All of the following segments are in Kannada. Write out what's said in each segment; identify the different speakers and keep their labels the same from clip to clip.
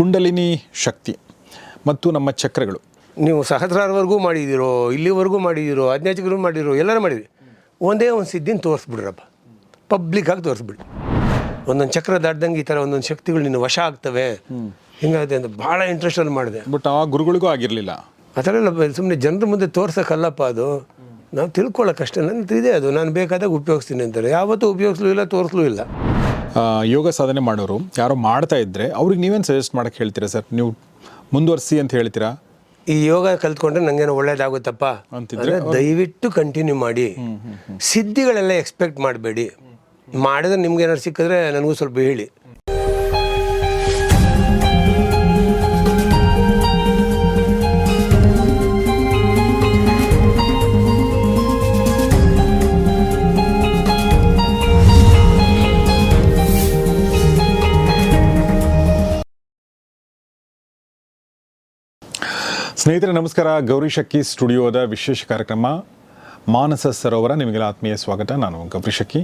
Speaker 1: ಕುಂಡಲಿನಿ ಶಕ್ತಿ ಮತ್ತು ನಮ್ಮ ಚಕ್ರಗಳು.
Speaker 2: ನೀವು ಸಹಸ್ರಾರವರೆಗೂ ಮಾಡಿದ್ದೀರೋ ಇಲ್ಲಿವರೆಗೂ ಮಾಡಿದ್ದೀರೋ ಅಜ್ಞಾಚಕರು ಮಾಡಿದ್ರು ಎಲ್ಲರೂ ಮಾಡಿದ್ರಿ. ಒಂದೇ ಒಂದು ಸಿದ್ಧಿನ ತೋರಿಸ್ಬಿಡ್ರಪ್ಪ. ಪಬ್ಲಿಕ್ಕಾಗಿ ತೋರಿಸ್ಬಿಡಿ ಒಂದೊಂದು ಚಕ್ರ ದಾಟ್ದಂಗೆ ಈ ಥರ ಒಂದೊಂದು ಶಕ್ತಿಗಳು ನಿನ್ನ ವಶ ಆಗ್ತವೆ. ಹಿಂಗಾಗುತ್ತೆ ಅಂತ ಭಾಳ ಇಂಟ್ರೆಸ್ಟಲ್ಲಿ ಮಾಡಿದೆ.
Speaker 1: ಬಟ್ ಆ ಗುರುಗಳಿಗೂ ಆಗಿರಲಿಲ್ಲ.
Speaker 2: ಆ ಥರ ಎಲ್ಲ ಸುಮ್ಮನೆ ಜನರ ಮುಂದೆ ತೋರ್ಸೋಕ್ಕಲ್ಲಪ್ಪ ಅದು. ನಾವು ತಿಳ್ಕೊಳ್ಳೋಕ್ಕಷ್ಟೇ ನನ್ನ ಇದೆ ಅದು. ನಾನು ಬೇಕಾದಾಗ ಉಪಯೋಗಿಸ್ತೀನಿ ಅಂತಾರೆ. ಯಾವತ್ತೂ ಉಪಯೋಗಿಸ್ಲೂ ಇಲ್ಲ ತೋರಿಸ್ಲೂ ಇಲ್ಲ.
Speaker 1: ಯೋಗ ಸಾಧನೆ ಮಾಡೋರು ಯಾರೋ ಮಾಡ್ತಾ ಇದ್ದರೆ ಅವ್ರಿಗೆ ನೀವೇನು ಸಜೆಸ್ಟ್ ಮಾಡಕ್ಕೆ ಹೇಳ್ತೀರಾ ಸರ್? ನೀವು ಮುಂದುವರಿಸಿ ಅಂತ ಹೇಳ್ತೀರಾ?
Speaker 2: ಈ ಯೋಗ ಕಲ್ತ್ಕೊಂಡ್ರೆ ನಂಗೇನು ಒಳ್ಳೇದಾಗುತ್ತಪ್ಪ.
Speaker 1: ಅಂತಿದ್ರೆ
Speaker 2: ದಯವಿಟ್ಟು ಕಂಟಿನ್ಯೂ ಮಾಡಿ. ಸಿದ್ಧಿಗಳೆಲ್ಲ ಎಕ್ಸ್ಪೆಕ್ಟ್ ಮಾಡಬೇಡಿ. ಮಾಡಿದ್ರೆ ನಿಮ್ಗೆ ಏನಾದ್ರು ಸಿಕ್ಕಿದ್ರೆ ನನಗೂ ಸ್ವಲ್ಪ ಹೇಳಿ.
Speaker 1: ಸ್ನೇಹಿತರೆ ನಮಸ್ಕಾರ. ಗೌರಿ ಶಕ್ಕಿ ಸ್ಟುಡಿಯೋದ ವಿಶೇಷ ಕಾರ್ಯಕ್ರಮ. ಮಾನಸ ಸರೋವರ ನಿಮಗೆಲ್ಲ ಆತ್ಮೀಯ ಸ್ವಾಗತ. ನಾನು ಗೌರಿ ಶಕ್ಕಿ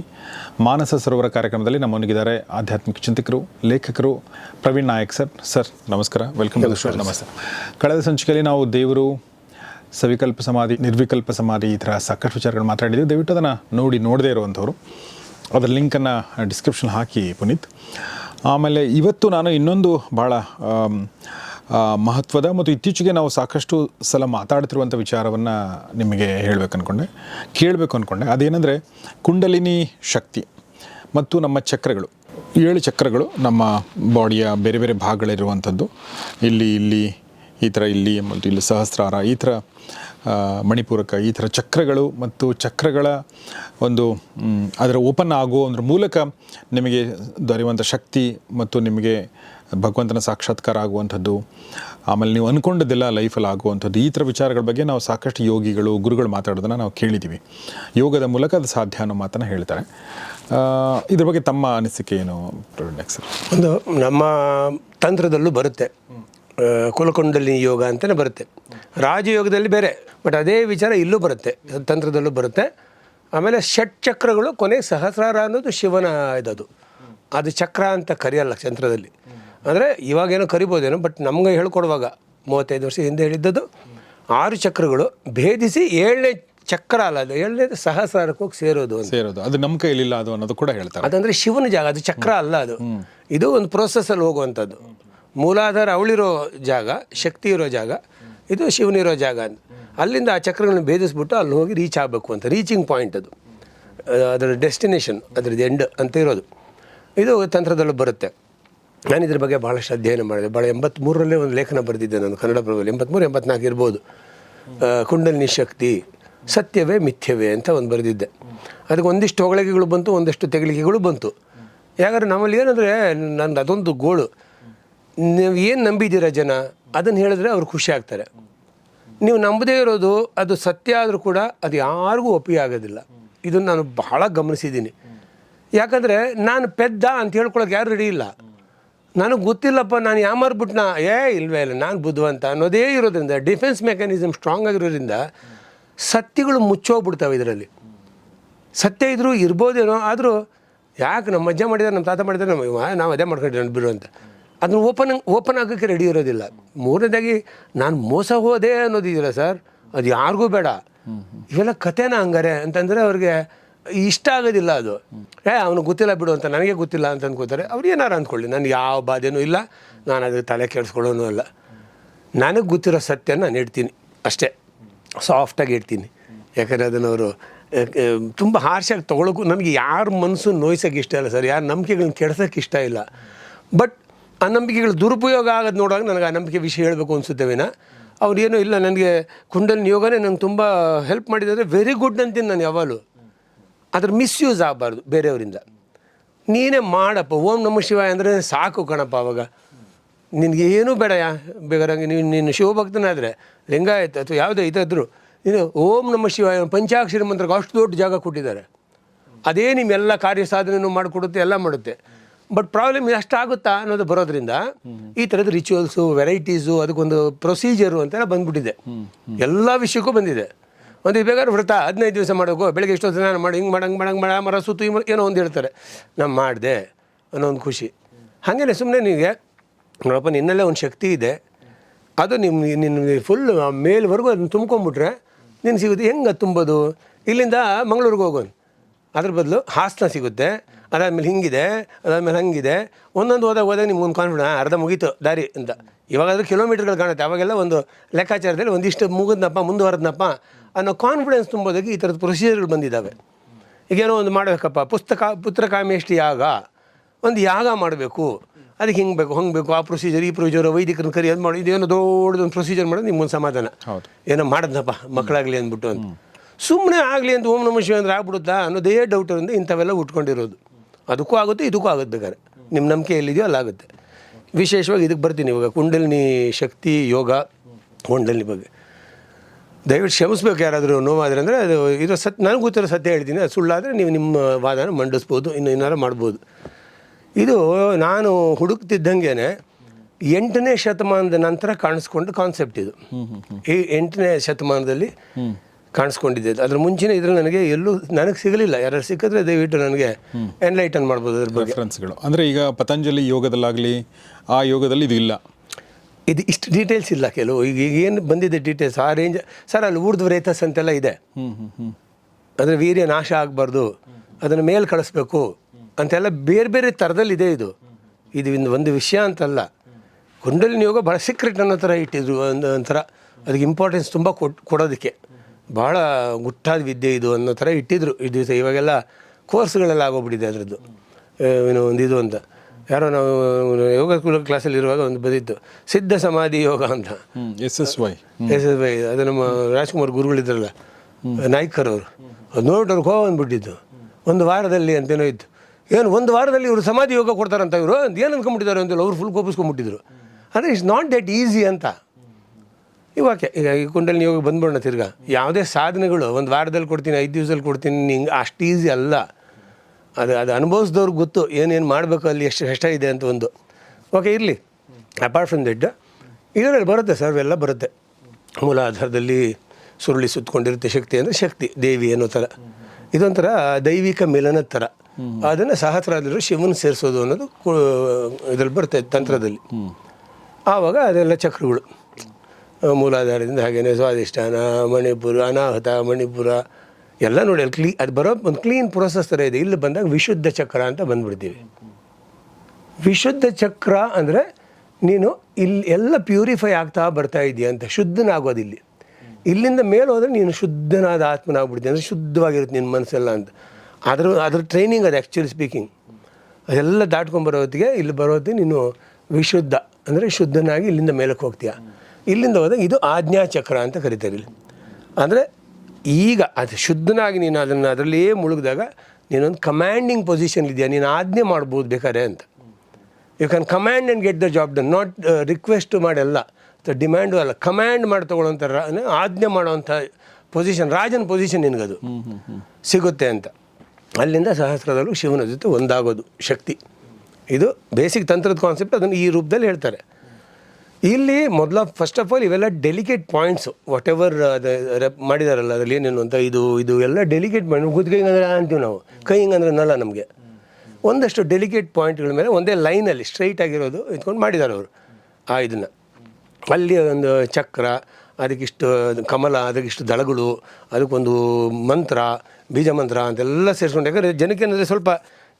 Speaker 1: ಮಾನಸ ಸರೋವರ ಕಾರ್ಯಕ್ರಮದಲ್ಲಿ ನಮ್ಮೊಂದಿಗಿದ್ದಾರೆ ಆಧ್ಯಾತ್ಮಿಕ ಚಿಂತಕರು ಲೇಖಕರು ಪ್ರವೀಣ್ ನಾಯಕ್ ಸರ್. ಸರ್ ನಮಸ್ಕಾರ. ವೆಲ್ಕಮ್ ಟು ಶೋ ನಮಸ್ತೆ. ಕಳೆದ ಸಂಚಿಕೆಯಲ್ಲಿ ನಾವು ದೇವರು ಸವಿಕಲ್ಪ ಸಮಾಧಿ ನಿರ್ವಿಕಲ್ಪ ಸಮಾಧಿ ಈ ಥರ ಸಾಕಷ್ಟು ವಿಚಾರಗಳು ಮಾತಾಡಿದ್ದೀವಿ. ದಯವಿಟ್ಟು ಅದನ್ನು ನೋಡಿ ನೋಡದೇ ಇರುವಂಥವ್ರು. ಅದರ ಲಿಂಕನ್ನು ಡಿಸ್ಕ್ರಿಪ್ಷನ್ ಹಾಕಿ ಪುನೀತ್. ಆಮೇಲೆ ಇವತ್ತು ನಾನು ಇನ್ನೊಂದು ಭಾಳ ಮಹತ್ವದ ಮತ್ತು ಇತ್ತೀಚೆಗೆ ನಾವು ಸಾಕಷ್ಟು ಸಲ ಮಾತಾಡ್ತಿರುವಂಥ ವಿಚಾರವನ್ನು ನಿಮಗೆ ಹೇಳಬೇಕು ಅಂದ್ಕೊಂಡೆ ಕೇಳಬೇಕು ಅಂದ್ಕೊಂಡೆ ಅದೇನೆಂದರೆ, ಕುಂಡಲಿನಿ ಶಕ್ತಿ ಮತ್ತು ನಮ್ಮ ಚಕ್ರಗಳು, ಏಳು ಚಕ್ರಗಳು ನಮ್ಮ ಬಾಡಿಯ ಬೇರೆ ಬೇರೆ ಭಾಗಗಳಿರುವಂಥದ್ದು. ಇಲ್ಲಿ ಇಲ್ಲಿ ಈ ಥರ ಇಲ್ಲಿ ಮತ್ತು ಇಲ್ಲಿ ಸಹಸ್ರಾರ, ಈ ಥರ ಮಣಿಪುರಕ, ಈ ಥರ ಚಕ್ರಗಳು ಮತ್ತು ಚಕ್ರಗಳ ಒಂದು ಅದರ ಓಪನ್ ಆಗೋ ಅದ್ರ ಮೂಲಕ ನಿಮಗೆ ದೊರೆಯುವಂಥ ಶಕ್ತಿ ಮತ್ತು ನಿಮಗೆ ಭಗವಂತನ ಸಾಕ್ಷಾತ್ಕಾರ ಆಗುವಂಥದ್ದು, ಆಮೇಲೆ ನೀವು ಅಂದ್ಕೊಂಡಿದ್ದೆಲ್ಲ ಲೈಫಲ್ಲಿ ಆಗುವಂಥದ್ದು, ಈ ಥರ ವಿಚಾರಗಳ ಬಗ್ಗೆ ನಾವು ಸಾಕಷ್ಟು ಯೋಗಿಗಳು, ಗುರುಗಳು ಮಾತಾಡೋದನ್ನು ನಾವು ಕೇಳಿದ್ದೀವಿ. ಯೋಗದ ಮೂಲಕ ಅದು ಸಾಧ್ಯ ಅನ್ನೋ ಮಾತನ್ನು ಹೇಳ್ತಾರೆ. ಇದ್ರ ಬಗ್ಗೆ ತಮ್ಮ ಅನಿಸಿಕೆ ಏನು
Speaker 2: ಒಂದು, ನಮ್ಮ ತಂತ್ರದಲ್ಲೂ ಬರುತ್ತೆ. ಕುಲಕೊಂಡಲ್ಲಿ ಯೋಗ ಅಂತಲೇ ಬರುತ್ತೆ. ರಾಜಯೋಗದಲ್ಲಿ ಬೇರೆ, ಬಟ್ ಅದೇ ವಿಚಾರ ಇಲ್ಲೂ ಬರುತ್ತೆ. ತಂತ್ರದಲ್ಲೂ ಬರುತ್ತೆ. ಆಮೇಲೆ ಷಟ್ ಚಕ್ರಗಳು ಕೊನೆಗೆ ಸಹಸ್ರಾರ ಅನ್ನೋದು ಶಿವನ ಇದದು. ಅದು ಚಕ್ರ ಅಂತ ಕರೆಯಲ್ಲ ಯಂತ್ರದಲ್ಲಿ ಅಂದರೆ ಇವಾಗೇನೋ ಕರಿಬೋದೇನೋ ಬಟ್ ನಮಗೆ ಹೇಳ್ಕೊಡುವಾಗ ಮೂವತ್ತೈದು ವರ್ಷ ಹಿಂದೆ ಹೇಳಿದ್ದದ್ದು ಆರು ಚಕ್ರಗಳು ಭೇದಿಸಿ ಏಳನೇ ಚಕ್ರ ಅಲ್ಲ ಅದು ಏಳನೇ ಸಹಸ್ರಾರಕ್ಕೆ ಸೇರೋದು ಅಂತ.
Speaker 1: ಸೇರೋದು. ಅದು ನಮ್ಮ ಕೈಲಿಲ್ಲ ಅದು ಅನ್ನೋದು ಕೂಡ ಹೇಳ್ತಾರೆ.
Speaker 2: ಅದಂದರೆ ಶಿವನ ಜಾಗ ಅದು ಚಕ್ರ ಅಲ್ಲ ಅದು. ಇದು ಒಂದು ಪ್ರೋಸೆಸ್ಸಲ್ಲಿ ಹೋಗುವಂಥದ್ದು. ಮೂಲಾಧಾರ ಅವಳಿರೋ ಜಾಗ ಶಕ್ತಿ ಇರೋ ಜಾಗ ಇದು ಶಿವನಿರೋ ಜಾಗ ಅಂತ. ಅಲ್ಲಿಂದ ಆ ಚಕ್ರಗಳನ್ನ ಭೇದಿಸ್ಬಿಟ್ಟು ಅಲ್ಲಿ ಹೋಗಿ ರೀಚ್ ಆಗಬೇಕು ಅಂತ ರೀಚಿಂಗ್ ಪಾಯಿಂಟ್ ಅದು. ಅದರ ಡೆಸ್ಟಿನೇಷನ್ ಅದ್ರದ್ದು ಎಂಡ್ ಅಂತ ಇರೋದು. ಇದು ತಂತ್ರದಲ್ಲೂ ಬರುತ್ತೆ. ನಾನು ಇದ್ರ ಬಗ್ಗೆ ಭಾಳಷ್ಟು ಅಧ್ಯಯನ ಮಾಡಿದೆ. ಭಾಳ ಎಂಬತ್ತ್ಮೂರರಲ್ಲೇ ಒಂದು ಲೇಖನ ಬರೆದಿದ್ದೆ ನಾನು ಕನ್ನಡ ಪ್ರಭಾವದಲ್ಲಿ ಎಂಬತ್ತ್ಮೂರು ಎಂಬತ್ನಾಲ್ಕು ಇರ್ಬೋದು. ಕುಂಡಲಿನಿ ಶಕ್ತಿ ಸತ್ಯವೇ ಮಿಥ್ಯವೇ ಅಂತ ಒಂದು ಬರೆದಿದ್ದೆ. ಅದಕ್ಕೆ ಒಂದಿಷ್ಟು ಹೊಗಳಿಕೆಗಳು ಬಂತು, ಒಂದಷ್ಟು ತೆಗಳಿಕೆಗಳು ಬಂತು. ಯಾಕಂದ್ರೆ ನಮ್ಮಲ್ಲಿ ಏನಂದರೆ, ನಂದು ಅದೊಂದು ಗೋಳು. ನೀವು ಏನು ನಂಬಿದ್ದೀರ ಜನ? ಅದನ್ನು ಹೇಳಿದ್ರೆ ಅವ್ರು ಖುಷಿ ಆಗ್ತಾರೆ. ನೀವು ನಂಬದೇ ಇರೋದು, ಅದು ಸತ್ಯ ಆದರೂ ಕೂಡ ಅದು ಯಾರಿಗೂ ಒಪ್ಪಿಗೆ ಆಗೋದಿಲ್ಲ. ಇದನ್ನು ನಾನು ಬಹಳ ಗಮನಿಸಿದ್ದೀನಿ. ಯಾಕಂದರೆ ನಾನು ಪೆದ್ದ ಅಂತ ಹೇಳ್ಕೊಳಕ್ಕೆ ಯಾರು ರೆಡಿ ಇಲ್ಲ. ನನಗೆ ಗೊತ್ತಿಲ್ಲಪ್ಪ, ನಾನು ಯಾಮಾರ್ಬಿಟ್ನ ಏ, ಇಲ್ವೇ ಇಲ್ಲ, ನಾನು ಬುದ್ಧಿವಂತ ಅನ್ನೋದೇ ಇರೋದ್ರಿಂದ, ಡಿಫೆನ್ಸ್ ಮೆಕ್ಯಾನಿಸಮ್ ಸ್ಟ್ರಾಂಗ್ ಆಗಿರೋದ್ರಿಂದ ಸತ್ಯಗಳು ಮುಚ್ಚೋಗ್ಬಿಡ್ತಾವೆ ಇದರಲ್ಲಿ. ಸತ್ಯ ಇದ್ರೂ ಇರ್ಬೋದೇನೋ, ಆದರೂ ಯಾಕೆ ನಮ್ಮ ಅಜ್ಜ ಮಾಡಿದ್ದಾರೆ ನಮ್ಮ ತಾತ ಮಾಡಿದ್ದಾರೆ ನಮ್ಮ ನಾವು ಅದೇ ಮಾಡ್ಕೊಂಡ್ರೆ ನನ್ನ ಬಿಡು ಅಂತ. ಅದನ್ನು ಓಪನ್ ಓಪನ್ ಆಗೋಕ್ಕೆ ರೆಡಿ ಇರೋದಿಲ್ಲ. ಮೂರನೇದಾಗಿ, ನಾನು ಮೋಸ ಹೋದೆ ಅನ್ನೋದಿದೆಯಲ್ಲ ಸರ್, ಅದು ಯಾರಿಗೂ ಬೇಡ. ಇವೆಲ್ಲ ಕಥೆನ ಹಂಗಾರೆ? ಅಂತಂದರೆ ಅವ್ರಿಗೆ ಇಷ್ಟ ಆಗೋದಿಲ್ಲ ಅದು. ಏ, ಅವನು ಗೊತ್ತಿಲ್ಲ ಬಿಡು ಅಂತ ನನಗೆ ಗೊತ್ತಿಲ್ಲ ಅಂತ ಅಂದ್ಕೋತಾರೆ. ಅವ್ರು ಏನಾರು ಅಂದ್ಕೊಳ್ಳಿ. ನಾನು ಯಾವ ಬಾಧೆನೂ ಇಲ್ಲ. ನಾನು ಅದಕ್ಕೆ ತಲೆ ಕೆಡಿಸ್ಕೊಳ್ಳೋನು ಅಲ್ಲ. ನನಗೆ ಗೊತ್ತಿರೋ ಸತ್ಯನ ನಾನು ಇಡ್ತೀನಿ ಅಷ್ಟೇ. ಸಾಫ್ಟಾಗಿ ಇಡ್ತೀನಿ ಯಾಕಂದರೆ ಅದನ್ನು ಅವರು ತುಂಬ ಹಾರ್ಷಾಗಿ ತೊಗೊಳಕ್ಕೂ ನನಗೆ ಯಾರ ಮನಸ್ಸು ನೋಯ್ಸೋಕ್ಕೆ ಇಷ್ಟ ಇಲ್ಲ ಸರ್. ಯಾರ ನಂಬಿಕೆಗಳನ್ನ ಕೆಡ್ಸೋಕ್ಕೆ ಇಷ್ಟ ಇಲ್ಲ. ಬಟ್ ಆ ನಂಬಿಕೆಗಳು ದುರುಪಯೋಗ ಆಗೋದು ನೋಡುವಾಗ ನನಗೆ ಆ ನಂಬಿಕೆ ವಿಷಯ ಹೇಳಬೇಕು ಅನಿಸುತ್ತೇವಿನ ಅವ್ರು ಏನೂ ಇಲ್ಲ. ನನಗೆ ಕುಂಡಲ್ ಯೋಗನೇ ನಂಗೆ ತುಂಬ ಹೆಲ್ಪ್ ಮಾಡಿದರೆ ವೆರಿ ಗುಡ್ ಅಂತೀನಿ ನಾನು ಯಾವಾಗಲೂ. ಅದ್ರ ಮಿಸ್ಯೂಸ್ ಆಗಬಾರ್ದು ಬೇರೆಯವರಿಂದ. ನೀನೇ ಮಾಡಪ್ಪ ಓಂ ನಮಃ ಶಿವಾಯ ಅಂದರೆ ಸಾಕು ಕಣಪ್ಪ ಅವಾಗ. ನಿನಗೆ ಏನೂ ಬೇಡ ಯಾ ಬೇಕಾದಂಗೆ ನೀನು ನೀನು ಶಿವಭಕ್ತನಾದರೆ ಲಿಂಗಾಯತ ಅಥವಾ ಯಾವುದೇ ಇದಾದರೂ ನೀನು ಓಂ ನಮಃ ಶಿವಾಯ ಪಂಚಾಕ್ಷರಿ ಮಂತ್ರಕ್ಕೆ ಅಷ್ಟು ದೊಡ್ಡ ಜಾಗ ಕೊಟ್ಟಿದ್ದಾರೆ. ಅದೇ ನಿಮ್ಮೆಲ್ಲ ಕಾರ್ಯ ಸಾಧನೆಯನ್ನು ಮಾಡಿಕೊಡುತ್ತೆ ಎಲ್ಲ ಮಾಡುತ್ತೆ. ಬಟ್ ಪ್ರಾಬ್ಲಮ್ ಎಷ್ಟಾಗುತ್ತಾ ಅನ್ನೋದು ಬರೋದ್ರಿಂದ ಈ ಥರದ ರಿಚುವಲ್ಸು ವೆರೈಟೀಸು ಅದಕ್ಕೊಂದು ಪ್ರೊಸೀಜರು ಅಂತೆಲ್ಲ ಬಂದ್ಬಿಟ್ಟಿದೆ. ಎಲ್ಲ ವಿಷಯಕ್ಕೂ ಬಂದಿದೆ. ಒಂದು ಬೇಕಾದ್ರೆ ವ್ರತ ಹದಿನೈದು ದಿವಸ ಮಾಡೋಕು ಬೆಳಗ್ಗೆ ಎಷ್ಟೋ ನಾನು ಮಾಡಿ, ಹಿಂಗೆ ಮಾಡಂಗೆ ಮಾಡಂಗೆ ಮಾಡ ಮರ ಸುತ್ತು ಏನೋ ಒಂದು ಹೇಳ್ತಾರೆ. ನಾನು ಮಾಡಿದೆ ಅನ್ನೋ ಒಂದು ಖುಷಿ. ಹಾಗೇನೆ ಸುಮ್ಮನೆ ನಿಮಗೆ ನೋಡಪ್ಪ, ನಿನ್ನಲ್ಲೇ ಒಂದು ಶಕ್ತಿ ಇದೆ. ಅದು ನಿಮ್ಮ ನಿನ್ನ ಫುಲ್ ಮೇಲ್ವರೆಗೂ ಅದನ್ನ ತುಂಬ್ಕೊಂಬಿಟ್ರೆ ನಿನ್ನ ಸಿಗುತ್ತೆ, ಹೆಂಗೆ ಅದು ತುಂಬೋದು? ಇಲ್ಲಿಂದ ಮಂಗಳೂರಿಗೆ ಹೋಗೋನು. ಅದ್ರ ಬದಲು ಹಾಸನ ಸಿಗುತ್ತೆ. ಅದಾದ್ಮೇಲೆ ಹಿಂಗಿದೆ, ಅದಾದ್ಮೇಲೆ ಹಂಗಿದೆ. ಒಂದೊಂದು ಹೋದಾಗ ಹೋದಾಗ ನಿಮ್ಗೊಂದು ಕಾನ್ಫಿಡೆನ್ಸ್ ಅರ್ಧ ಮುಗೀತು ದಾರಿ ಅಂತ. ಇವಾಗಾದ್ರೂ ಕಿಲೋಮೀಟರ್ಗಳು ಕಾಣುತ್ತೆ. ಅವಾಗೆಲ್ಲ ಒಂದು ಲೆಕ್ಕಾಚಾರದಲ್ಲಿ ಒಂದಿಷ್ಟು ಮುಗಿದ್ನಪ್ಪ ಮುಂದುವರೆದ್ನಪ್ಪ ಅನ್ನೋ ಕಾನ್ಫಿಡೆನ್ಸ್ ತುಂಬೋದಕ್ಕೆ ಈ ಥರದ ಪ್ರೊಸೀಜರ್ಗಳು ಬಂದಿದ್ದಾವೆ. ಈಗೇನೋ ಒಂದು ಮಾಡಬೇಕಪ್ಪ ಪುಸ್ತಕ ಪುತ್ರಕಾಮೇಷ್ಟಿ ಯಾಗ? ಒಂದು ಯಾಗ ಮಾಡಬೇಕು. ಅದಕ್ಕೆ ಹಿಂಗೆ ಬೇಕು ಹಂಗೆ ಬೇಕು ಆ ಪ್ರೊಸೀಜರ್ ಈ ಪ್ರೊಸೀಜರ್ ವೈದಿಕರನ್ನ ಕರಿ ಅದು ಮಾಡಿ ಇದೇನೋ ದೊಡ್ಡದೊಂದು ಪ್ರೊಸೀಜರ್ ಮಾಡೋದು ನಿಮ್ಗೊಂದು ಸಮಾಧಾನ. ಏನೋ ಮಾಡಿದ್ನಪ್ಪ ಮಕ್ಕಳಾಗಲಿ ಅಂದ್ಬಿಟ್ಟು ಅಂತ. ಸುಮ್ಮನೆ ಆಗಲಿ ಅಂತ ಓಂ ನಮ ಶಿವ ಅಂದ್ರೆ ಆಗ್ಬಿಡುತ್ತಾ ಅನ್ನೋದೇ ಡೌಟ್ ಅಂದರೆ ಇಂಥವೆಲ್ಲ ಉಟ್ಕೊಂಡಿರೋದು. ಅದಕ್ಕೂ ಆಗುತ್ತೆ ಇದಕ್ಕೂ ಆಗುತ್ತೆ ಬೇಕಾದ್ರೆ. ನಿಮ್ಮ ನಂಬಿಕೆ ಎಲ್ಲಿದೆಯೋ ಅಲ್ಲಾಗುತ್ತೆ. ವಿಶೇಷವಾಗಿ ಇದಕ್ಕೆ ಬರ್ತೀನಿ ಇವಾಗ ಕುಂಡಲಿನಿ ಶಕ್ತಿ ಯೋಗ ಕುಂಡಲಿನಿ ಬಗ್ಗೆ. ದಯವಿಟ್ಟು ಕ್ಷಮಿಸ್ಬೇಕು ಯಾರಾದರೂ ನೋವಾದರೆ ಅಂದರೆ ಅದು ಇದು ಸತ್ ನನಗೆ ಗೊತ್ತಿರೋ ಸತ್ಯ ಹೇಳ್ತೀನಿ. ಅದು ಸುಳ್ಳಾದರೆ ನೀವು ನಿಮ್ಮ ವಾದನ ಮಂಡಿಸ್ಬೋದು ಇನ್ನು ಏನಾರ ಮಾಡ್ಬೋದು. ಇದು ನಾನು ಹುಡುಕ್ತಿದ್ದಂಗೆ ಎಂಟನೇ ಶತಮಾನದ ನಂತರ ಕಾಣಿಸ್ಕೊಂಡು ಕಾನ್ಸೆಪ್ಟ್ ಇದು. ಈ ಎಂಟನೇ ಶತಮಾನದಲ್ಲಿ ಕಾಣಿಸ್ಕೊಂಡಿದ್ದೆ. ಅದ್ರ ಮುಂಚಿನ ಇದ್ರಲ್ಲಿ ನನಗೆ ಎಲ್ಲೂ ನನಗೆ ಸಿಗಲಿಲ್ಲ. ಯಾರು ಸಿಕ್ಕಿದ್ರೆ ದಯವಿಟ್ಟು ನನಗೆ ಎನ್ಲೈಟನ್ ಮಾಡ್ಬೋದು ಅದ್ರ ಬಗ್ಗೆ.
Speaker 1: ರೆಫರೆನ್ಸ್ಗಳು ಅಂದರೆ ಈಗ ಪತಂಜಲಿ ಯೋಗದಲ್ಲಾಗಲಿ ಆ ಯೋಗದಲ್ಲಿ ಇದು ಇಲ್ಲ.
Speaker 2: ಇದು ಇಷ್ಟು ಡೀಟೇಲ್ಸ್ ಇಲ್ಲ ಕೆಲವು. ಈಗ ಏನು ಬಂದಿದೆ ಡೀಟೇಲ್ಸ್ ಆ ರೇಂಜ್ ಸರ್ ಅಲ್ಲಿ ಊರ್ಧ್ವ ರೇತಸ್ ಅಂತೆಲ್ಲ ಇದೆ. ಅದರ ವೀರ್ಯ ನಾಶ ಆಗಬಾರ್ದು. ಅದನ್ನು ಮೇಲೆ ಕಳಿಸ್ಬೇಕು ಅಂತೆಲ್ಲ ಬೇರೆ ಬೇರೆ ಥರದಲ್ಲಿದೆ ಇದು ಇದು. ಇನ್ನು ಒಂದು ವಿಷಯ ಅಂತಲ್ಲ. ಕುಂಡಲಿನ ಯೋಗ ಭಾಳ ಸೀಕ್ರೆಟ್ ಅನ್ನೋ ಥರ ಇಟ್ಟಿದ್ರು. ಒಂದು ಒಂಥರ ಅದಕ್ಕೆ ಇಂಪಾರ್ಟೆನ್ಸ್ ತುಂಬ ಕೊಟ್ ಕೊಡೋದಕ್ಕೆ. ಭಾಳ ಗುಟ್ಟಾದ ವಿದ್ಯೆ ಇದು ಅನ್ನೋ ಥರ ಇಟ್ಟಿದ್ರು. ಇದು ಇವಾಗೆಲ್ಲ ಕೋರ್ಸ್ಗಳೆಲ್ಲ ಆಗೋಗ್ಬಿಟ್ಟಿದೆ ಅದರದ್ದು. ಏನು ಒಂದು ಇದು ಅಂತ. ಯಾರೋ ನಾವು ಯೋಗ ಕ್ಲಾಸಲ್ಲಿ ಇರುವಾಗ ಒಂದು ಬಂದಿತ್ತು ಸಿದ್ಧ ಸಮಾಧಿ ಯೋಗ ಅಂತ.
Speaker 1: S S Y.
Speaker 2: S S Y ಅದು ನಮ್ಮ ರಾಜ್ಕುಮಾರ್ ಗುರುಗಳಿದ್ರಲ್ಲ ನಾಯ್ಕರ್ ಅವರು. ಅದು ಹೋಗ ಅವ್ರಿಗೆ ಕೋವ ಬಂದ್ಬಿಟ್ಟಿದ್ದು ಒಂದು ವಾರದಲ್ಲಿ ಅಂತೇನೋ ಇತ್ತು. ಏನು ಒಂದು ವಾರದಲ್ಲಿ ಇವರು ಸಮಾಧಿ ಯೋಗ ಕೊಡ್ತಾರಂತ ಇವರು? ಏನು ಅನ್ಕೊಂಬಿಟ್ಟಿದ್ದಾರೆ ಅಂತೇಳಿ ಅವ್ರು ಫುಲ್ ಕೋಪಿಸ್ಕೊಂಬಿಟ್ಟಿದ್ರು ಅಂದರೆ ಇಟ್ಸ್ ನಾಟ್ ದಟ್ ಈಸಿ ಅಂತ. ಇವಾಗೆ ಈಗ ಈ ಕುಂಡಲಿನಿ ಯೋಗ ಬಂದ್ಬಿಡೋಣ ತಿರ್ಗಾ. ಯಾವುದೇ ಸಾಧನೆಗಳು ಒಂದು ವಾರದಲ್ಲಿ ಕೊಡ್ತೀನಿ ಐದು ದಿವಸದಲ್ಲಿ ಕೊಡ್ತೀನಿ ನಿಂಗೆ ಅಷ್ಟು ಈಸಿ ಅಲ್ಲ. ಅದು ಅದು ಅನುಭವಿಸಿದವ್ರಿಗೆ ಗೊತ್ತು ಏನೇನು ಮಾಡಬೇಕು ಅಲ್ಲಿ ಎಷ್ಟು ಕಷ್ಟ ಇದೆ ಅಂತ ಒಂದು. ಓಕೆ ಇರಲಿ. ಅಪಾರ್ಟ್ ಫ್ರಮ್ ದೆಡ್ ಇದರಲ್ಲಿ ಬರುತ್ತೆ ಸರ್ ಎಲ್ಲ ಬರುತ್ತೆ. ಮೂಲ ಆಧಾರದಲ್ಲಿ ಸುರುಳಿ ಸುತ್ತಕೊಂಡಿರುತ್ತೆ ಶಕ್ತಿ ಅಂದರೆ ಶಕ್ತಿ ದೇವಿ ಅನ್ನೋ ಥರ ಇದೊಂಥರ ದೈವಿಕ ಮಿಲನದ ಥರ ಅದನ್ನು ಸಹಸ್ರಾದಿರು ಶಿವನ ಸೇರಿಸೋದು ಅನ್ನೋದು ಇದರಲ್ಲಿ ಬರುತ್ತೆ ತಂತ್ರದಲ್ಲಿ. ಆವಾಗ ಅದೆಲ್ಲ ಚಕ್ರಗಳು. ಮೂಲಾಧಾರದಿಂದ ಹಾಗೆಯೇ ಸ್ವಾದಿಷ್ಠಾನ ಮಣಿಪುರ, ಅನಾಹುತ, ಮಣಿಪುರ, ಎಲ್ಲ ನೋಡಿ, ಅಲ್ಲಿ ಕ್ಲೀ ಅದು ಬರೋ ಒಂದು ಕ್ಲೀನ್ ಪ್ರೋಸೆಸ್ ಥರ ಇದೆ. ಇಲ್ಲಿ ಬಂದಾಗ ವಿಶುದ್ಧ ಚಕ್ರ ಅಂತ ಬಂದ್ಬಿಡ್ತೀವಿ. ವಿಶುದ್ಧ ಚಕ್ರ ಅಂದರೆ ನೀನು ಇಲ್ಲಿ ಎಲ್ಲ ಪ್ಯೂರಿಫೈ ಆಗ್ತಾ ಬರ್ತಾ ಇದೆಯಾ ಅಂತ ಶುದ್ಧನಾಗೋದಿಲ್ಲಿ ಇಲ್ಲಿಂದ ಮೇಲೆ ಹೋದರೆ ನೀನು ಶುದ್ಧನಾದ ಆತ್ಮನಾಗ್ಬಿಡ್ತೀನಿ ಅಂದರೆ ಶುದ್ಧವಾಗಿರುತ್ತೆ ನಿನ್ನ ಮನಸ್ಸೆಲ್ಲ ಅಂತ. ಅದ್ರ ಅದ್ರ ಟ್ರೈನಿಂಗ್ ಅದು ಆ್ಯಕ್ಚುಲಿ ಸ್ಪೀಕಿಂಗ್ ಅದೆಲ್ಲ ಹೊತ್ತಿಗೆ ಇಲ್ಲಿ ಬರೋ ಹೊತ್ತಿಗೆ ನೀನು ವಿಶುದ್ಧ. ಅಂದರೆ ಶುದ್ಧನಾಗಿ ಇಲ್ಲಿಂದ ಮೇಲಕ್ಕೆ ಹೋಗ್ತೀಯ. ಇಲ್ಲಿಂದ ಹೋದಾಗ ಇದು ಆಜ್ಞಾ ಚಕ್ರ ಅಂತ ಕರಿತಾರೆ ಇಲ್ಲಿ. ಅಂದರೆ ಈಗ ಅದು ಶುದ್ಧನಾಗಿ ನೀನು ಅದನ್ನು ಅದರಲ್ಲಿಯೇ ಮುಳುಗಿದಾಗ ನೀನೊಂದು ಕಮ್ಯಾಂಡಿಂಗ್ ಪೊಸಿಷನ್ ಇದೆಯಾ? ನೀನು ಆಜ್ಞೆ ಮಾಡ್ಬೋದು ಬೇಕಾದ್ರೆ ಅಂತ. You can command and get the job done not request ಮಾಡಲ್ಲ ಡಿಮ್ಯಾಂಡು ಅಲ್ಲ. ಕಮ್ಯಾಂಡ್ ಮಾಡಿ ತೊಗೊಳ್ಳೋಂಥ ಆಜ್ಞೆ ಮಾಡೋವಂಥ ಪೊಸಿಷನ್ ರಾಜನ ಪೊಸಿಷನ್ ನಿನಗದು. ಸಿಗುತ್ತೆ ಅಂತ. ಅಲ್ಲಿಂದ ಸಹಸ್ರದಲ್ಲೂ ಶಿವನ ಜೊತೆ ಒಂದಾಗೋದು ಶಕ್ತಿ. ಇದು ಬೇಸಿಕ್ ತಂತ್ರದ ಕಾನ್ಸೆಪ್ಟ್ ಅದನ್ನು ಈ ರೂಪದಲ್ಲಿ ಹೇಳ್ತಾರೆ. ಇಲ್ಲಿ ಮೊದಲ ಫಸ್ಟ್ ಆಫ್ ಆಲ್ ಇವೆಲ್ಲ ಡೆಲಿಕೇಟ್ ಪಾಯಿಂಟ್ಸು ವಾಟ್ ಎವರ್ ಅದು ರೆಪ್ ಮಾಡಿದಾರಲ್ಲ, ಅದರಲ್ಲಿ ಏನೇನು ಅಂತ, ಇದು ಇದು ಎಲ್ಲ ಡೆಲಿಕೇಟ್ ಮಾಡಿ ಗುದ್ಗೆ ಹಿಂಗಂದ್ರೆ ಅಂತೀವಿ ನಾವು. ಕೈ ಹಿಂಗಂದ್ರೆ ನಲ್ಲ ನಮಗೆ. ಒಂದಷ್ಟು ಡೆಲಿಕೇಟ್ ಪಾಯಿಂಟ್ಗಳ ಮೇಲೆ ಒಂದೇ ಲೈನಲ್ಲಿ ಸ್ಟ್ರೈಟ್ ಆಗಿರೋದು ಇದ್ಕೊಂಡು ಮಾಡಿದ್ದಾರೆ ಅವರು, ಆ ಇದನ್ನು. ಅಲ್ಲಿ ಒಂದು ಚಕ್ರ, ಅದಕ್ಕಿಷ್ಟು ಕಮಲ, ಅದಕ್ಕಿಷ್ಟು ದಳಗಳು, ಅದಕ್ಕೊಂದು ಮಂತ್ರ, ಬೀಜ ಮಂತ್ರ ಅಂತೆಲ್ಲ ಸೇರಿಸ್ಕೊಂಡು, ಯಾಕಂದರೆ ಜನಕ್ಕೆ ಏನಂದರೆ ಸ್ವಲ್ಪ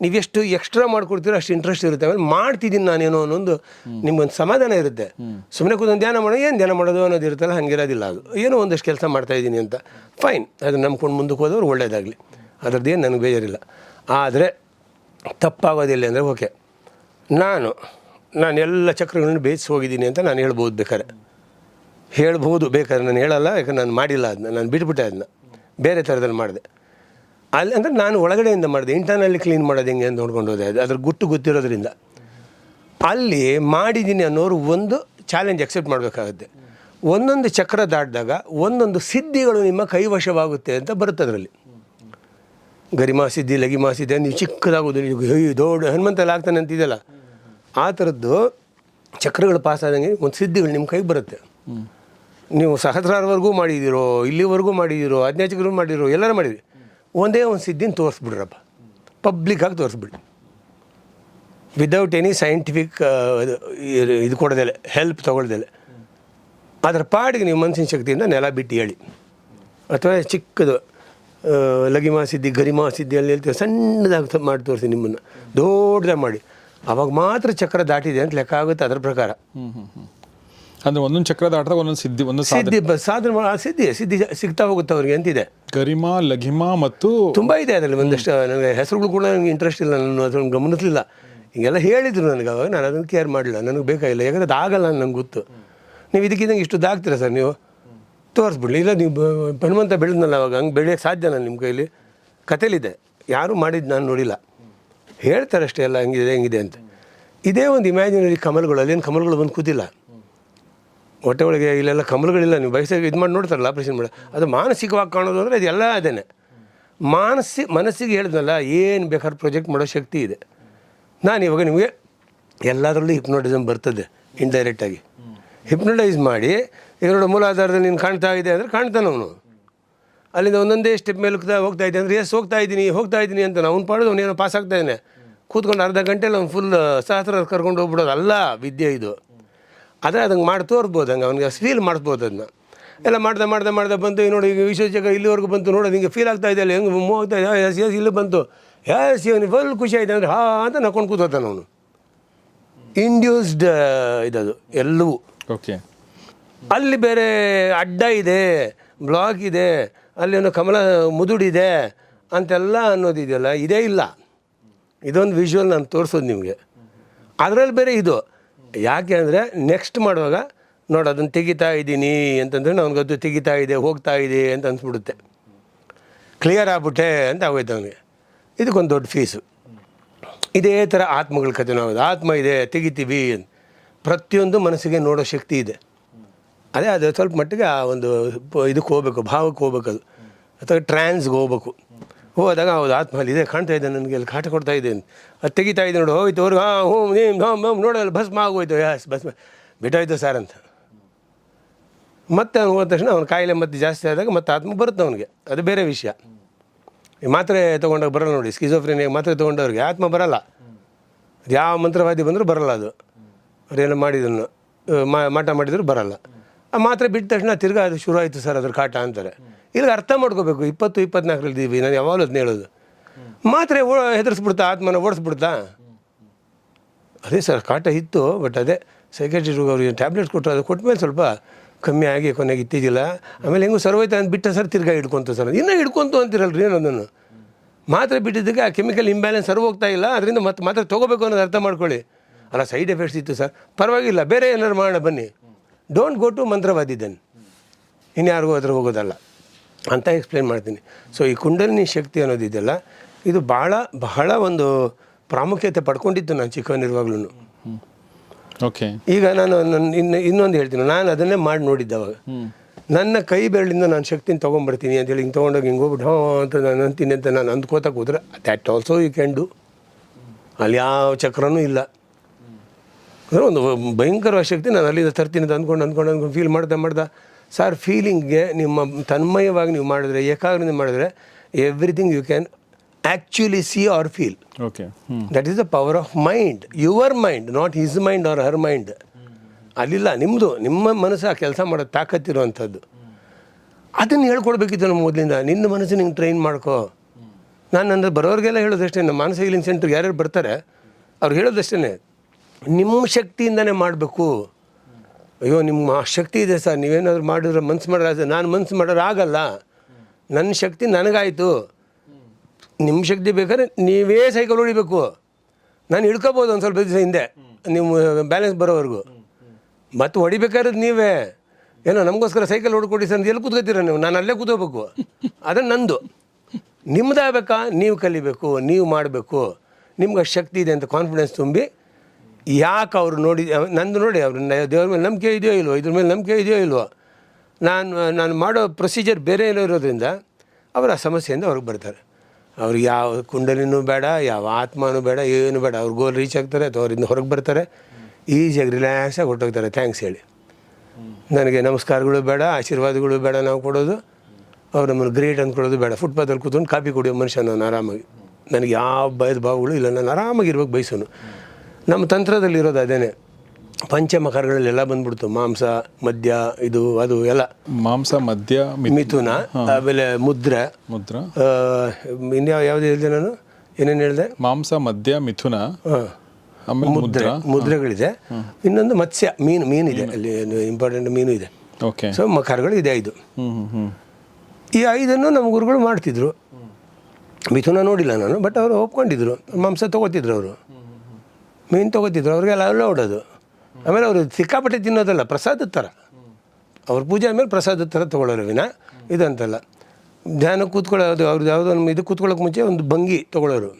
Speaker 2: ನೀವೆಷ್ಟು ಎಕ್ಸ್ಟ್ರಾ ಮಾಡ್ಕೊಡ್ತೀರೋ ಅಷ್ಟು ಇಂಟ್ರೆಸ್ಟ್ ಇರುತ್ತೆ. ಆಮೇಲೆ ಮಾಡ್ತಿದ್ದೀನಿ ನಾನೇನೋ ಅನ್ನೊಂದು ನಿಮ್ಗೊಂದು ಸಮಾಧಾನ ಇರುತ್ತೆ. ಸುಮ್ಮನೆ ಕೂತು ಧ್ಯಾನ ಮಾಡೋದು, ಏನು ಧ್ಯಾನ ಮಾಡೋದು ಅನ್ನೋದು ಇರುತ್ತಲ್ಲ, ಹಂಗಿರೋದಿಲ್ಲ ಅದು. ಏನೋ ಒಂದಷ್ಟು ಕೆಲಸ ಮಾಡ್ತಾಯಿದ್ದೀನಿ ಅಂತ. ಫೈನ್ ಅದು ನಂಬ್ಕೊಂಡು ಮುಂದಕ್ಕೆ ಹೋದವ್ರು ಒಳ್ಳೇದಾಗಲಿ. ಅದರದ್ದೇನು ನನಗೆ ಬೇಜಾರಿಲ್ಲ. ಆದರೆ ತಪ್ಪಾಗೋದಿಲ್ಲ ಅಂದರೆ ಓಕೆ ನಾನು ನಾನು ಎಲ್ಲ ಚಕ್ರಗಳನ್ನು ಬೇಯಿಸಿ ಹೋಗಿದ್ದೀನಿ ಅಂತ ನಾನು ಹೇಳ್ಬೋದು ಬೇಕಾದ್ರೆ. ಹೇಳ್ಬೋದು ಬೇಕಾದ್ರೆ. ನಾನು ಹೇಳಲ್ಲ, ಯಾಕಂದ್ರೆ ನಾನು ಮಾಡಿಲ್ಲ ಅದನ್ನ ನಾನು ಬಿಟ್ಬಿಟ್ಟೆ ಅದನ್ನ ಬೇರೆ ಥರದಲ್ಲಿ ಮಾಡಿದೆ. ಅಲ್ಲಿ ಅಂದರೆ ನಾನು ಒಳಗಡೆಯಿಂದ ಮಾಡಿದೆ ಇಂಟರ್ನಲ್ಲಿ ಕ್ಲೀನ್ ಮಾಡೋದು ಹೆಂಗೆ ಅಂತ ನೋಡ್ಕೊಂಡು ಹೋದೆ. ಅದು ಅದ್ರ ಗುಟ್ಟು ಗೊತ್ತಿರೋದ್ರಿಂದ. ಅಲ್ಲಿ ಮಾಡಿದ್ದೀನಿ ಅನ್ನೋರು ಒಂದು ಚಾಲೆಂಜ್ ಅಕ್ಸೆಪ್ಟ್ ಮಾಡಬೇಕಾಗುತ್ತೆ. ಒಂದೊಂದು ಚಕ್ರ ದಾಟಿದಾಗ ಒಂದೊಂದು ಸಿದ್ಧಿಗಳು ನಿಮ್ಮ ಕೈವಶವಾಗುತ್ತೆ ಅಂತ ಬರುತ್ತೆ ಅದರಲ್ಲಿ. ಗರಿಮಾ ಸಿದ್ಧಿ ಲಗಿಮಾ ಸಿದ್ಧಿ ನೀವು ಚಿಕ್ಕದಾಗೋದು ನೀವು ಅಯ್ಯೋ ದೊಡ್ಡ ಹನುಮಂತಲ್ಲಿ ಆಗ್ತಾನೆ ಅಂತಿದೆಯಲ್ಲ ಆ ಥರದ್ದು ಚಕ್ರಗಳು ಪಾಸ್ ಆದಂಗೆ ಒಂದು ಸಿದ್ಧಿಗಳು ನಿಮ್ಮ ಕೈಗೆ ಬರುತ್ತೆ. ನೀವು ಸಹಸ್ರಾರವರೆಗೂ ಮಾಡಿದ್ದೀರೋ ಇಲ್ಲಿವರೆಗೂ ಮಾಡಿದ್ದೀರೋ ಹದಿನೈದು ಚಕ್ರ ಮಾಡಿರೋ ಎಲ್ಲರೂ ಮಾಡಿದ್ರಿ ಒಂದೇ ಒಂದು ಸಿದ್ಧಿನ ತೋರಿಸ್ಬಿಡ್ರಪ್ಪ ಪಬ್ಲಿಕ್ಕಾಗಿ ತೋರಿಸ್ಬಿಡಿ ವಿದೌಟ್ ಎನಿ ಸೈಂಟಿಫಿಕ್ ಇದು ಕೊಡೋದಿಲ್ಲ ಹೆಲ್ಪ್ ತೊಗೊಳ್ದಿಲ್ಲ. ಅದರ ಪಾಡಿಗೆ ನೀವು ಮನಸ್ಸಿನ ಶಕ್ತಿಯಿಂದ ನೆಲ ಬಿಟ್ಟು ಹೇಳಿ. ಅಥವಾ ಚಿಕ್ಕದು ಲಗಿಮಾ ಸಿದ್ಧಿ, ಗರಿಮಾ ಸಿದ್ಧಿ ಅಲ್ಲಿ ಹೇಳ್ತೀವಿ, ಸಣ್ಣದಾಗಿ ಮಾಡಿ ತೋರಿಸಿ ನಿಮ್ಮನ್ನು. ದೊಡ್ಡದಾಗಿ ಮಾಡಿ. ಅವಾಗ ಮಾತ್ರ ಚಕ್ರ ದಾಟಿದೆ ಅಂತ ಲೆಕ್ಕ ಆಗುತ್ತೆ ಅದರ ಪ್ರಕಾರ.
Speaker 1: ಅಂದ್ರೆ ಒಂದೊಂದು ಚಕ್ರದ ದಾಟದಾಗ ಒಂದೊಂದು ಸಿದ್ಧಿ ಒಂದು ಸಾಧನೆ.
Speaker 2: ಸಿದ್ಧಿ ಬ- ಸಾಧನೆ ಆ ಸಿದ್ಧಿ ಸಿದ್ಧಿ ಜ- ಸಿಗ್ತಾ ಹೋಗುತ್ತೆ ಅವ್ರಿಗೆ ಅಂತಿದೆ
Speaker 1: ಗರಿಮಾ ಲಘಿಮಾ ಮತ್ತು
Speaker 2: ತುಂಬ ಇದೆ ಅದರಲ್ಲಿ ಒಂದಷ್ಟು ನನಗೆ ಹೆಸರುಗಳು ಕೂಡ ನನಗೆ ಇಂಟ್ರೆಸ್ಟ್ ಇಲ್ಲ ನಾನು ಅದನ್ನು ಗಮನಿಸಲಿಲ್ಲ. ಹಿಂಗೆಲ್ಲ ಹೇಳಿದ್ರು ನನಗೆ ಅವಾಗ ನಾನು ಅದನ್ನು ಕೇರ್ ಮಾಡಲಿಲ್ಲ ನನಗೆ ಬೇಕಾಗಿಲ್ಲ ಯಾಕಂದ್ರೆ ಅದು ಆಗಲ್ಲ ನಂಗೆ ಗೊತ್ತು. ನೀವು ಇದಕ್ಕಿದ್ದಂಗೆ ಇಷ್ಟು ದಾಗ್ತೀರ ಸರ್ ನೀವು? ತೋರಿಸ್ಬಿಡ್ಲಿ ಇಲ್ಲ ನೀವು ಬ- ಬೆಳೆದ್ನಲ್ಲ ಅವಾಗ ಹಂಗೆ ಸಾಧ್ಯ ನಾನು ನಿಮ್ಮ ಕೈಲಿ. ಕಥೆಲಿದೆ ಯಾರೂ ಮಾಡಿದ್ದು ನಾನು ನೋಡಿಲ್ಲ. ಹೇಳ್ತಾರೆ ಅಷ್ಟೇ ಎಲ್ಲ ಹಂಗಿದೆ ಹೆಂಗಿದೆ ಅಂತ. ಇದೇ ಒಂದು ಇಮ್ಯಾಜಿನರಿ ಕಮಲ್ಗಳು ಅಲ್ಲೇನು ಕಮಲ್ಗಳು ಬಂದು ಕೂತಿಲ್ಲ. ಹೊಟ್ಟೆ ಒಳಗೆ ಇಲ್ಲೆಲ್ಲ ಕಮಲಗಳಿಲ್ಲ ನೀವು ಬಯಸಾಗಿ ಇದು ಮಾಡಿ ನೋಡ್ತಾರಲ್ಲ ಆಪ್ರೇಷನ್ ಮಾಡಿ. ಅದು ಮಾನಸಿಕವಾಗಿ ಕಾಣೋದು ಅಂದರೆ ಇದೆಲ್ಲ ಅದೇನೆ. ಮಾನಸಿ, ಮನಸ್ಸಿಗೆ ಹೇಳಿದ್ನಲ್ಲ, ಏನು ಬೇಕಾದ್ರೂ ಪ್ರೊಜೆಕ್ಟ್ ಮಾಡೋ ಶಕ್ತಿ ಇದೆ. ನಾನು ಇವಾಗ ನಿಮಗೆ ಎಲ್ಲದರಲ್ಲೂ ಹಿಪ್ನೋಟಿಸಮ್ ಬರ್ತದೆ ಇಂಡೈರೆಕ್ಟಾಗಿ ಹಿಪ್ನೋಟೈಸ್ ಮಾಡಿ ಮೂಲ ಮೂಲಾಧಾರದಲ್ಲಿ ನೀನು ಕಾಣ್ತಾ ಇದೆ ಅಂದರೆ ಕಾಣ್ತಾನೆ ಅವನು. ಅಲ್ಲಿಂದ ಒಂದೊಂದೇ ಸ್ಟೆಪ್ ಮೇಲೆ ಹೋಗ್ತಾ ಇದ್ದೆ ಅಂದರೆ ಎಸ್ ಹೋಗ್ತಾ ಇದ್ದೀನಿ ಹೋಗ್ತಾ ಇದ್ದೀನಿ ಅಂತ ಅವ್ನು ಪಾಡೋದು ಅವನೇನೋ ಪಾಸ್ ಆಗ್ತಾ ಇದ್ದಾನೆ. ಕೂತ್ಕೊಂಡು ಅರ್ಧ ಗಂಟೆಲಿ ಅವ್ನು ಫುಲ್ ಸಹಸ್ರ ಕರ್ಕೊಂಡು ಹೋಗ್ಬಿಡೋದು. ಅಲ್ಲ, ವಿದ್ಯೆ ಇದು. ಆದರೆ ಅದಂಗೆ ಮಾಡಿ ತೋರ್ಬೋದು ಹಂಗೆ ಅವ್ನಿಗೆ ಫೀಲ್ ಮಾಡಿಸ್ಬೋದು ಅದನ್ನ ಎಲ್ಲ ಮಾಡ್ದೆ ಮಾಡ್ದೆ ಮಾಡ್ದೆ ಬಂತು ಈಗ ನೋಡಿ ಈಗ ವಿಶ್ವಜಗ ಇಲ್ಲಿವರೆಗೂ ಬಂತು ನೋಡೋದು ಹಿಂಗೆ ಫೀಲ್ ಆಗ್ತಾ ಇದೆ ಹೆಂಗೆ ಮೂವ್ ಆಗ್ತಾ ಇದೆ ಎಸ್ ಎಸ್ ಇಲ್ಲಿ ಬಂತು. ಎಸ್ ಇವನಿಗೆ ಫುಲ್ ಖುಷಿ ಆಯ್ತು ಅಂದರೆ ಹಾ ಅಂತ ನಕ್ಕೊಂಡು ಕೂತಾನೆ ಅವನು. ಇಂಡ್ಯೂಸ್ಡ್ ಇದದು ಎಲ್ಲವೂ.
Speaker 1: ಓಕೆ
Speaker 2: ಅಲ್ಲಿ ಬೇರೆ ಅಡ್ಡ ಇದೆ ಬ್ಲಾಕ್ ಇದೆ ಅಲ್ಲಿ ಒಂದು ಕಮಲ ಮುದುಡಿದೆ ಅಂತೆಲ್ಲ ಅನ್ನೋದಿದೆಯಲ್ಲ ಇದೇ ಇಲ್ಲ. ಇದೊಂದು ವಿಷುವಲ್ ನಾನು ತೋರಿಸೋದು ನಿಮಗೆ. ಅದರಲ್ಲಿ ಬೇರೆ ಇದು. ಯಾಕೆ ಅಂದರೆ ನೆಕ್ಸ್ಟ್ ಮಾಡುವಾಗ ನೋಡಿ, ಅದನ್ನು ತೆಗಿತಾ ಇದ್ದೀನಿ ಅಂತಂದರೆ ನನಗದ್ದು ತೆಗಿತಾ ಇದೆ, ಹೋಗ್ತಾ ಇದೆ ಅಂತ ಅನ್ಸ್ಬಿಡುತ್ತೆ. ಕ್ಲಿಯರ್ ಆಗ್ಬಿಟ್ಟೆ ಅಂತ ಆಗೋಯ್ತು ಅವನಿಗೆ ಇದಕ್ಕೊಂದು ದೊಡ್ಡ ಫೀಸು ಇದೇ ಥರ ಆತ್ಮಗಳ ಕತೆ ನಾವು ಆತ್ಮ ಇದೆ, ತೆಗಿತೀವಿ ಅಂತ. ಪ್ರತಿಯೊಂದು ಮನಸ್ಸಿಗೆ ನೋಡೋ ಶಕ್ತಿ ಇದೆ. ಅದೇ ಅದು ಸ್ವಲ್ಪ ಮಟ್ಟಿಗೆ ಆ ಒಂದು ಇದಕ್ಕೆ ಹೋಗ್ಬೇಕು, ಭಾವಕ್ಕೆ ಹೋಗ್ಬೇಕು ಅದು. ಅಥವಾ ಟ್ರ್ಯಾನ್ಸ್ಗೆ ಹೋಗ್ಬೇಕು. ಹೋದಾಗ ಹೌದು, ಆತ್ಮ ಅಲ್ಲಿ ಇದೆ, ಕಾಣ್ತಾ ಇದೆ, ನನಗೆ ಅಲ್ಲಿ ಕಾಟ ಕೊಡ್ತಾ ಇದೆ ಅದು ತೆಗಿತಾ ಇದೆ ನೋಡು, ಹೋಯ್ತು ಅವ್ರಿಗೆ ಹಾಂ, ಹ್ಞೂ ನೀಮ್ ಹಾಂ ಹ್ಞೂ ನೋಡಲ್ಲ, ಭಸ್ಮ ಆಗೋಯ್ತು ಯಾಸ್ ಭಸ್ಮ. ಬಿಟ್ಟೋಯ್ತು ಸರ್ ಅಂತ. ಮತ್ತೆ ಅವ್ನು ಹೋದ ತಕ್ಷಣ ಅವ್ನ ಕಾಯಿಲೆ ಮತ್ತೆ ಜಾಸ್ತಿ ಆದಾಗ ಮತ್ತೆ ಆತ್ಮ ಬರುತ್ತೆ ಅವನಿಗೆ. ಅದು ಬೇರೆ ವಿಷಯ. ಈ ಮಾತ್ರೆ ತೊಗೊಂಡಾಗ ಬರಲ್ಲ ನೋಡಿ ಸ್ಕಿಸೋಫ್ರೇನಿಗೆ ಮಾತ್ರೆ ತೊಗೊಂಡವ್ರಿಗೆ ಆತ್ಮ ಬರಲ್ಲ. ಅದು ಯಾವ ಮಂತ್ರವಾದಿ ಬಂದರೂ ಬರಲ್ಲ ಅದು. ಅವ್ರೇನು ಮಾಡಿದನ್ನು ಮಾಟ ಮಾಡಿದ್ರು ಬರಲ್ಲ. ಆ ಮಾತ್ರೆ ಬಿಟ್ಟ ತಕ್ಷಣ ತಿರ್ಗಾ ಅದು ಶುರು ಆಯಿತು ಸರ್ ಅದ್ರ ಕಾಟ ಅಂತಾರೆ. ಇಲ್ಲಿ ಅರ್ಥ ಮಾಡ್ಕೋಬೇಕು. ಇಪ್ಪತ್ತು, ಇಪ್ಪತ್ನಾಲ್ಕರಲ್ಲಿ ಇದ್ದೀವಿ ನಾನು ಯಾವಾಗಲೂ ಅದನ್ನ ಹೇಳೋದು. ಮಾತ್ರೆ ಓ, ಹೆದರ್ಸ್ಬಿಡ್ತಾ, ಆತ್ಮನ ಓಡಿಸ್ಬಿಡ್ತಾ? ಅದೇ ಸರ್, ಕಾಟ ಇತ್ತು ಬಟ್ ಅದೇ ಸೈಕಾಟ್ರಿಸ್ಟ್ ಅವ್ರಿಗೆ ಟ್ಯಾಬ್ಲೆಟ್ಸ್ ಕೊಟ್ಟರು, ಅದು ಕೊಟ್ಟ ಮೇಲೆ ಸ್ವಲ್ಪ ಕಮ್ಮಿ ಆಗಿ ಕೊನೆಗೆ ಇತ್ತಿದ್ದಿಲ್ಲ. ಆಮೇಲೆ ಹೆಂಗೂ ಸರ್ವೈತ ಅಂತ ಬಿಟ್ಟ ಸರ್ ತಿರ್ಗಾ ಹಿಡ್ಕೊಂತು ಸರ್. ಇನ್ನೂ ಹಿಡ್ಕೊಂತು ಅಂತಿರಲ್ರಿ ಅದನ್ನು? ಮಾತ್ರೆ ಬಿಟ್ಟಿದ್ದಕ್ಕೆ ಆ ಕೆಮಿಕಲ್ ಇಂಬ್ಯಾಲೆನ್ಸ್ ಸರ್ ಹೋಗ್ತಾ ಇಲ್ಲ ಅದರಿಂದ ಮತ್ತೆ ಮಾತ್ರ ತೊಗೋಬೇಕು ಅನ್ನೋದು ಅರ್ಥ ಮಾಡ್ಕೊಳ್ಳಿ. ಅಲ್ಲ ಸೈಡ್ ಎಫೆಕ್ಟ್ಸ್ ಇತ್ತು ಸರ್. ಪರವಾಗಿಲ್ಲ, ಬೇರೆ ಏನಾದ್ರು ಮಾಡೋಣ ಬನ್ನಿ. ಡೋಂಟ್ ಗೋ ಟು ಮಂತ್ರವಾದಿ ದೆನ್ ಇನ್ಯಾರಿಗೂ ಅದ್ರ ಹೋಗೋದಲ್ಲ. ಅಂತ ಎಕ್ಸ್ಪ್ಲೇನ್ ಮಾಡ್ತೀನಿ. ಸೊ ಈ ಕುಂಡಲಿನಿ ಶಕ್ತಿ ಅನ್ನೋದಿದೆಯಲ್ಲ ಇದು ಭಾಳ ಬಹಳ ಒಂದು ಪ್ರಾಮುಖ್ಯತೆ ಪಡ್ಕೊಂಡಿತ್ತು ನಾನು ಚಿಕ್ಕವನಿರುವಾಗ್ಲೂ
Speaker 1: ಓಕೆ
Speaker 2: ಈಗ ನಾನು ನನ್ನ ಇನ್ನು ಇನ್ನೊಂದು ಹೇಳ್ತೀನಿ. ನಾನು ಅದನ್ನೇ ಮಾಡಿ ನೋಡಿದ್ದೆ ಅವಾಗ ನನ್ನ ಕೈ ಬೆರಳಿಂದ ನಾನು ಶಕ್ತಿನ ತೊಗೊಂಬರ್ತೀನಿ ಅಂತೇಳಿ ಹಿಂಗೆ ತೊಗೊಂಡೋಗಿ ಹಿಂಗೆ ಹೋಗ್ಬಿಟ್ಟು ಹ್ಞೂ ಅಂತ ನಾನು ಅಂತೀನಿ ಅಂತ ನಾನು ಅಂದ್ಕೋತಾ ಕೂತ್ರೆ that also you can do ಅಲ್ಲಿ ಯಾವ ಚಕ್ರನೂ ಇಲ್ಲ. ಅಂದರೆ ಒಂದು ಭಯಂಕರವಾದ ಶಕ್ತಿ ನಾನು ಅಲ್ಲಿಂದ ತರ್ತೀನಿ ಅಂತ ಅಂದ್ಕೊಂಡು ಅಂದ್ಕೊಂಡು ಅಂದ್ಕೊಂಡು ಫೀಲ್ ಮಾಡ್ದೆ ಮಾಡ್ದೆ. ಸರ್ ಫೀಲಿಂಗ್ಗೆ ನಿಮ್ಮ ತನ್ಮಯವಾಗಿ ನೀವು ಮಾಡಿದ್ರೆ ಏಕಾಗ್ರತೆ ಮಾಡಿದ್ರೆ everything you can actually see or feel
Speaker 1: okay
Speaker 2: that is the power of mind your mind not his mind or her mind ಅಲ್ಲಿಲ್ಲ ನಿಮ್ಮದು ನಿಮ್ಮ ಮನಸ್ಸು ಆ ಕೆಲಸ ಮಾಡೋ ತಾಕತ್ತಿರುವಂಥದ್ದು. ಅದನ್ನು ಹೇಳ್ಕೊಡ್ಬೇಕಿತ್ತು ನಮ್ಮ ಮೊದಲಿಂದ. ನಿನ್ನ ಮನಸ್ಸು ನಿಂಗೆ ಟ್ರೈನ್ ಮಾಡ್ಕೋ. ನಾನು ನನ್ನ ಬರೋರಿಗೆಲ್ಲ ಹೇಳೋದಷ್ಟೇ ನಮ್ಮ ಮಾನಸ ಹೀಲಿಂಗ್ ಸೆಂಟ್ರಿಗೆ ಯಾರ್ಯಾರು ಬರ್ತಾರೆ ಅವ್ರು ಹೇಳೋದಷ್ಟೇ ನಿಮ್ಮ ಶಕ್ತಿಯಿಂದನೇ ಮಾಡಬೇಕು. ಅಯ್ಯೋ ನಿಮ್ಮ ಶಕ್ತಿ ಇದೆ ಸರ್. ನೀವೇನಾದ್ರು ಮಾಡಿದ್ರೆ ಮನ್ಸು ಮಾಡೋದು ನಾನು ಮನ್ಸು ಮಾಡೋರು ಆಗಲ್ಲ. ನನ್ನ ಶಕ್ತಿ ನನಗಾಯಿತು. ನಿಮ್ಮ ಶಕ್ತಿ ಬೇಕಾದ್ರೆ ನೀವೇ ಸೈಕಲ್ ಹೊಡಿಬೇಕು. ನಾನು ಹಿಡ್ಕೋಬೋದು ಒಂದು ಸ್ವಲ್ಪ ದಿವಸ ಹಿಂದೆ. ನಿಮ್ಮ ಬ್ಯಾಲೆನ್ಸ್ ಬರೋವರೆಗೂ. ಮತ್ತು ಹೊಡಿಬೇಕಾದ್ರೆ ನೀವೇ. ಏನೋ, ನಮಗೋಸ್ಕರ ಸೈಕಲ್ ಹೊಡ್ಕೊಡಿ ಸರ್ ಎಲ್ಲಿ ಕೂತ್ಕೋತೀರ ನೀವು? ನಾನು ಅಲ್ಲೇ ಕೂತ್ಕೋಬೇಕು. ಅದನ್ನು ನಂದು. ನಿಮ್ಮದಾಗಬೇಕಾ ನೀವು ಕಲಿಬೇಕು, ನೀವು ಮಾಡಬೇಕು. ನಿಮ್ಗೆ ಶಕ್ತಿ ಇದೆ ಅಂತ ಕಾನ್ಫಿಡೆನ್ಸ್ ತುಂಬಿ ಯಾಕೆ ಅವರು ನೋಡಿ, ನಂದು ನೋಡಿ, ಅವರು ದೇವ್ರ ಮೇಲೆ ನಂಬಿಕೆ ಇದೆಯೋ ಇಲ್ವೋ, ಇದ್ರ ಮೇಲೆ ನಂಬಿಕೆ ಇದೆಯೋ ಇಲ್ವೋ, ನಾನು ನಾನು ಮಾಡೋ ಪ್ರೊಸೀಜರ್ ಬೇರೆ ಏನೋ ಇರೋದ್ರಿಂದ ಅವರು ಆ ಸಮಸ್ಯೆಯಿಂದ ಅವ್ರಿಗೆ ಬರ್ತಾರೆ. ಅವ್ರಿಗೆ ಯಾವ ಕುಂಡಲಿನೂ ಬೇಡ, ಯಾವ ಆತ್ಮನೂ ಬೇಡ, ಏನು ಬೇಡ. ಅವ್ರ ಗೋಲ್ ರೀಚ್ ಆಗ್ತಾರೆ ಅಥವಾ ಅವರಿಂದ ಹೊರಗೆ ಬರ್ತಾರೆ. ಈಸಿಯಾಗಿ ರಿಲ್ಯಾಕ್ಸಾಗಿ ಹೊರಟೋಗ್ತಾರೆ. ಥ್ಯಾಂಕ್ಸ್ ಹೇಳಿ. ನನಗೆ ನಮಸ್ಕಾರಗಳು ಬೇಡ, ಆಶೀರ್ವಾದಗಳು ಬೇಡ ನಾವು ಕೊಡೋದು. ಅವ್ರು ನಮ್ಮನ್ನು ಗ್ರೇಟ್ ಅಂದ್ಕೊಳ್ಳೋದು ಬೇಡ. ಫುಟ್ಪಾತಲ್ಲಿ ಕೂತ್ಕೊಂಡು ಕಾಫಿ ಕುಡಿಯೋ ಮನುಷ್ಯ ನಾನು ಆರಾಮಾಗಿ. ನನಗೆ ಯಾವ ಭಯದ ಭಾವಗಳು ಇಲ್ಲ. ನಾನು ಆರಾಮಾಗಿರ್ಬೇಕು ಬಯಸೋನು. ನಮ್ಮ ತಂತ್ರದಲ್ಲಿ ಇರೋದು ಅದೇನೆ. ಪಂಚಮಕರಗಳಲ್ಲೆಲ್ಲ ಬಂದ್ಬಿಡ್ತು. ಮಾಂಸ ಮದ್ಯ ಇದು ಅದು ಎಲ್ಲ.
Speaker 1: ಮಾಂಸ ಮದ್ಯ
Speaker 2: ಮಿಥುನ. ಆಮೇಲೆ ಮುದ್ರೆ.
Speaker 1: ಮುದ್ರ.
Speaker 2: ಇನ್ಯಾವ ಯಾವ್ದು ಹೇಳಿದೆ ನಾನು? ಏನೇನು ಹೇಳಿದೆ?
Speaker 1: ಮಾಂಸ ಮದ್ಯ ಮಿಥುನ. ಮುದ್ರ.
Speaker 2: ಮುದ್ರೆ. ಮುದ್ರೆಗಳಿದೆ. ಇನ್ನೊಂದು ಮತ್ಸ್ಯ. ಮೀನು ಮೀನಿದೆ ಅಲ್ಲಿ. ಇಂಪಾರ್ಟೆಂಟ್ ಮೀನು ಇದೆ.
Speaker 1: ಓಕೆ
Speaker 2: ಸೊ ಮಕರಗಳು ಇದೆ ಐದು. ಈ ಐದನ್ನು ನಮ್ಮ ಗುರುಗಳು ಮಾಡ್ತಿದ್ರು. ಮಿಥುನ ನೋಡಿಲ್ಲ ನಾನು ಬಟ್ ಅವರು ಒಪ್ಕೊಂಡಿದ್ರು. ಮಾಂಸ ತಗೋತಿದ್ರು ಅವರು. ಮೀನು ತೊಗೋತಿದ್ರು ಅವ್ರಿಗೆಲ್ಲ ಅಲೌಡ್ ಹೊಡೋದು ಆಮೇಲೆ ಅವರು ಸಿಕ್ಕಾಪಟ್ಟೆ ತಿನ್ನೋದಲ್ಲ ಪ್ರಸಾದದ ಥರ. ಅವ್ರ ಪೂಜೆ ಆದಮೇಲೆ ಪ್ರಸಾದದ ಥರ ತೊಗೊಳ್ಳೋರು ವಿನ. ಇದಂತಲ್ಲ. ಧ್ಯಾನ ಕೂತ್ಕೊಳ್ಳೋದು ಅವ್ರದ್ದು ಯಾವುದೋ ಒಂದು ಇದು ಕೂತ್ಕೊಳ್ಳೋಕೆ ಮುಂಚೆ ಒಂದು ಭಂಗಿ ತೊಗೊಳ್ಳೋರು.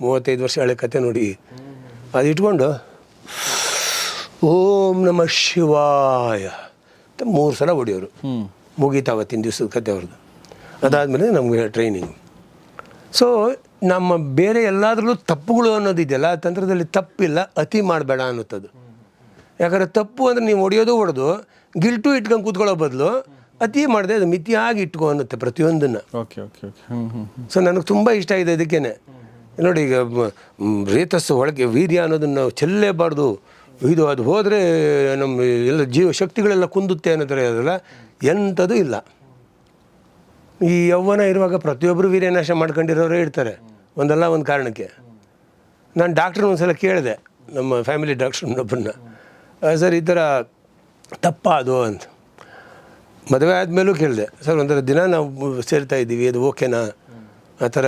Speaker 2: ಮೂವತ್ತೈದು ವರ್ಷ ಹಳೆ ಕತೆ ನೋಡಿ. ಅದು ಇಟ್ಕೊಂಡು ಓಂ ನಮಃ ಶಿವಾಯ. ಅಂತ ಮೂರು ಸಲ ಹೊಡಿಯೋರು.
Speaker 1: ಮುಗೀತಾವತ್ತಿನ
Speaker 2: ಮುಗೀತು ಅವತ್ತಿನ ದಿವಸದ ಕತೆ ಅವ್ರದ್ದು. ಅದಾದಮೇಲೆ ನಮಗೆ ಟ್ರೈನಿಂಗ್ ಸೊ ನಮ್ಮ ಬೇರೆ ಎಲ್ಲಾದ್ರಲ್ಲೂ ತಪ್ಪುಗಳು ಅನ್ನೋದಿದೆಯಲ್ಲ ಆ ತಂತ್ರದಲ್ಲಿ ತಪ್ಪಿಲ್ಲ ಅತಿ ಮಾಡಬೇಡ ಅನ್ನುತ್ತದು. ಯಾಕಂದರೆ ತಪ್ಪು ಅಂದರೆ ನೀವು ಹೊಡೆಯೋದು ಹೊಡೆದು ಗಿಲ್ಟು ಇಟ್ಕೊಂಡು ಕೂತ್ಕೊಳ್ಳೋ ಬದಲು ಅತಿ ಮಾಡದೆ ಅದು ಮಿತಿಯಾಗಿ ಇಟ್ಕೊ ಅನ್ನುತ್ತೆ ಪ್ರತಿಯೊಂದನ್ನು.
Speaker 1: ಓಕೆ ಓಕೆ
Speaker 2: ಸೊ ನನಗೆ ತುಂಬ ಇಷ್ಟ ಇದೆ ಅದಕ್ಕೇನೆ ನೋಡಿ ಈಗ ರೇತಸ್ಸು ಒಳಗೆ ವೀರ್ಯ ಅನ್ನೋದನ್ನು ನಾವು ಚೆಲ್ಲೇಬಾರ್ದು. ಇದು ಅದು ಹೋದರೆ ನಮ್ಮ ಎಲ್ಲ ಜೀವ ಶಕ್ತಿಗಳೆಲ್ಲ ಕುಂದುತ್ತೆ ಅನ್ನೋ ಥರ ಇರೋದಲ್ಲ ಎಂಥದ್ದು ಇಲ್ಲ. ಈ ಯೌವನ ಇರುವಾಗ ಪ್ರತಿಯೊಬ್ಬರು ವೀರ್ಯನಾಶ ಮಾಡ್ಕೊಂಡಿರೋರೇ ಇರ್ತಾರೆ. ಒಂದಲ್ಲ ಒಂದು ಕಾರಣಕ್ಕೆ. ನಾನು ಡಾಕ್ಟ್ರ್ ಒಂದ್ಸಲ ಕೇಳಿದೆ ನಮ್ಮ ಫ್ಯಾಮಿಲಿ ಡಾಕ್ಟ್ರನ್ನೊಬ್ಬರನ್ನ ಸರ್ ಈ ಥರ ತಪ್ಪಾ ಅದು? ಅಂತ. ಮದುವೆ ಆದಮೇಲೂ ಕೇಳಿದೆ ಸರ್ ಒಂಥರ ದಿನ ನಾವು ಸೇರ್ತಾ ಇದ್ದೀವಿ ಅದು ಓಕೆನಾ? ಆ ಥರ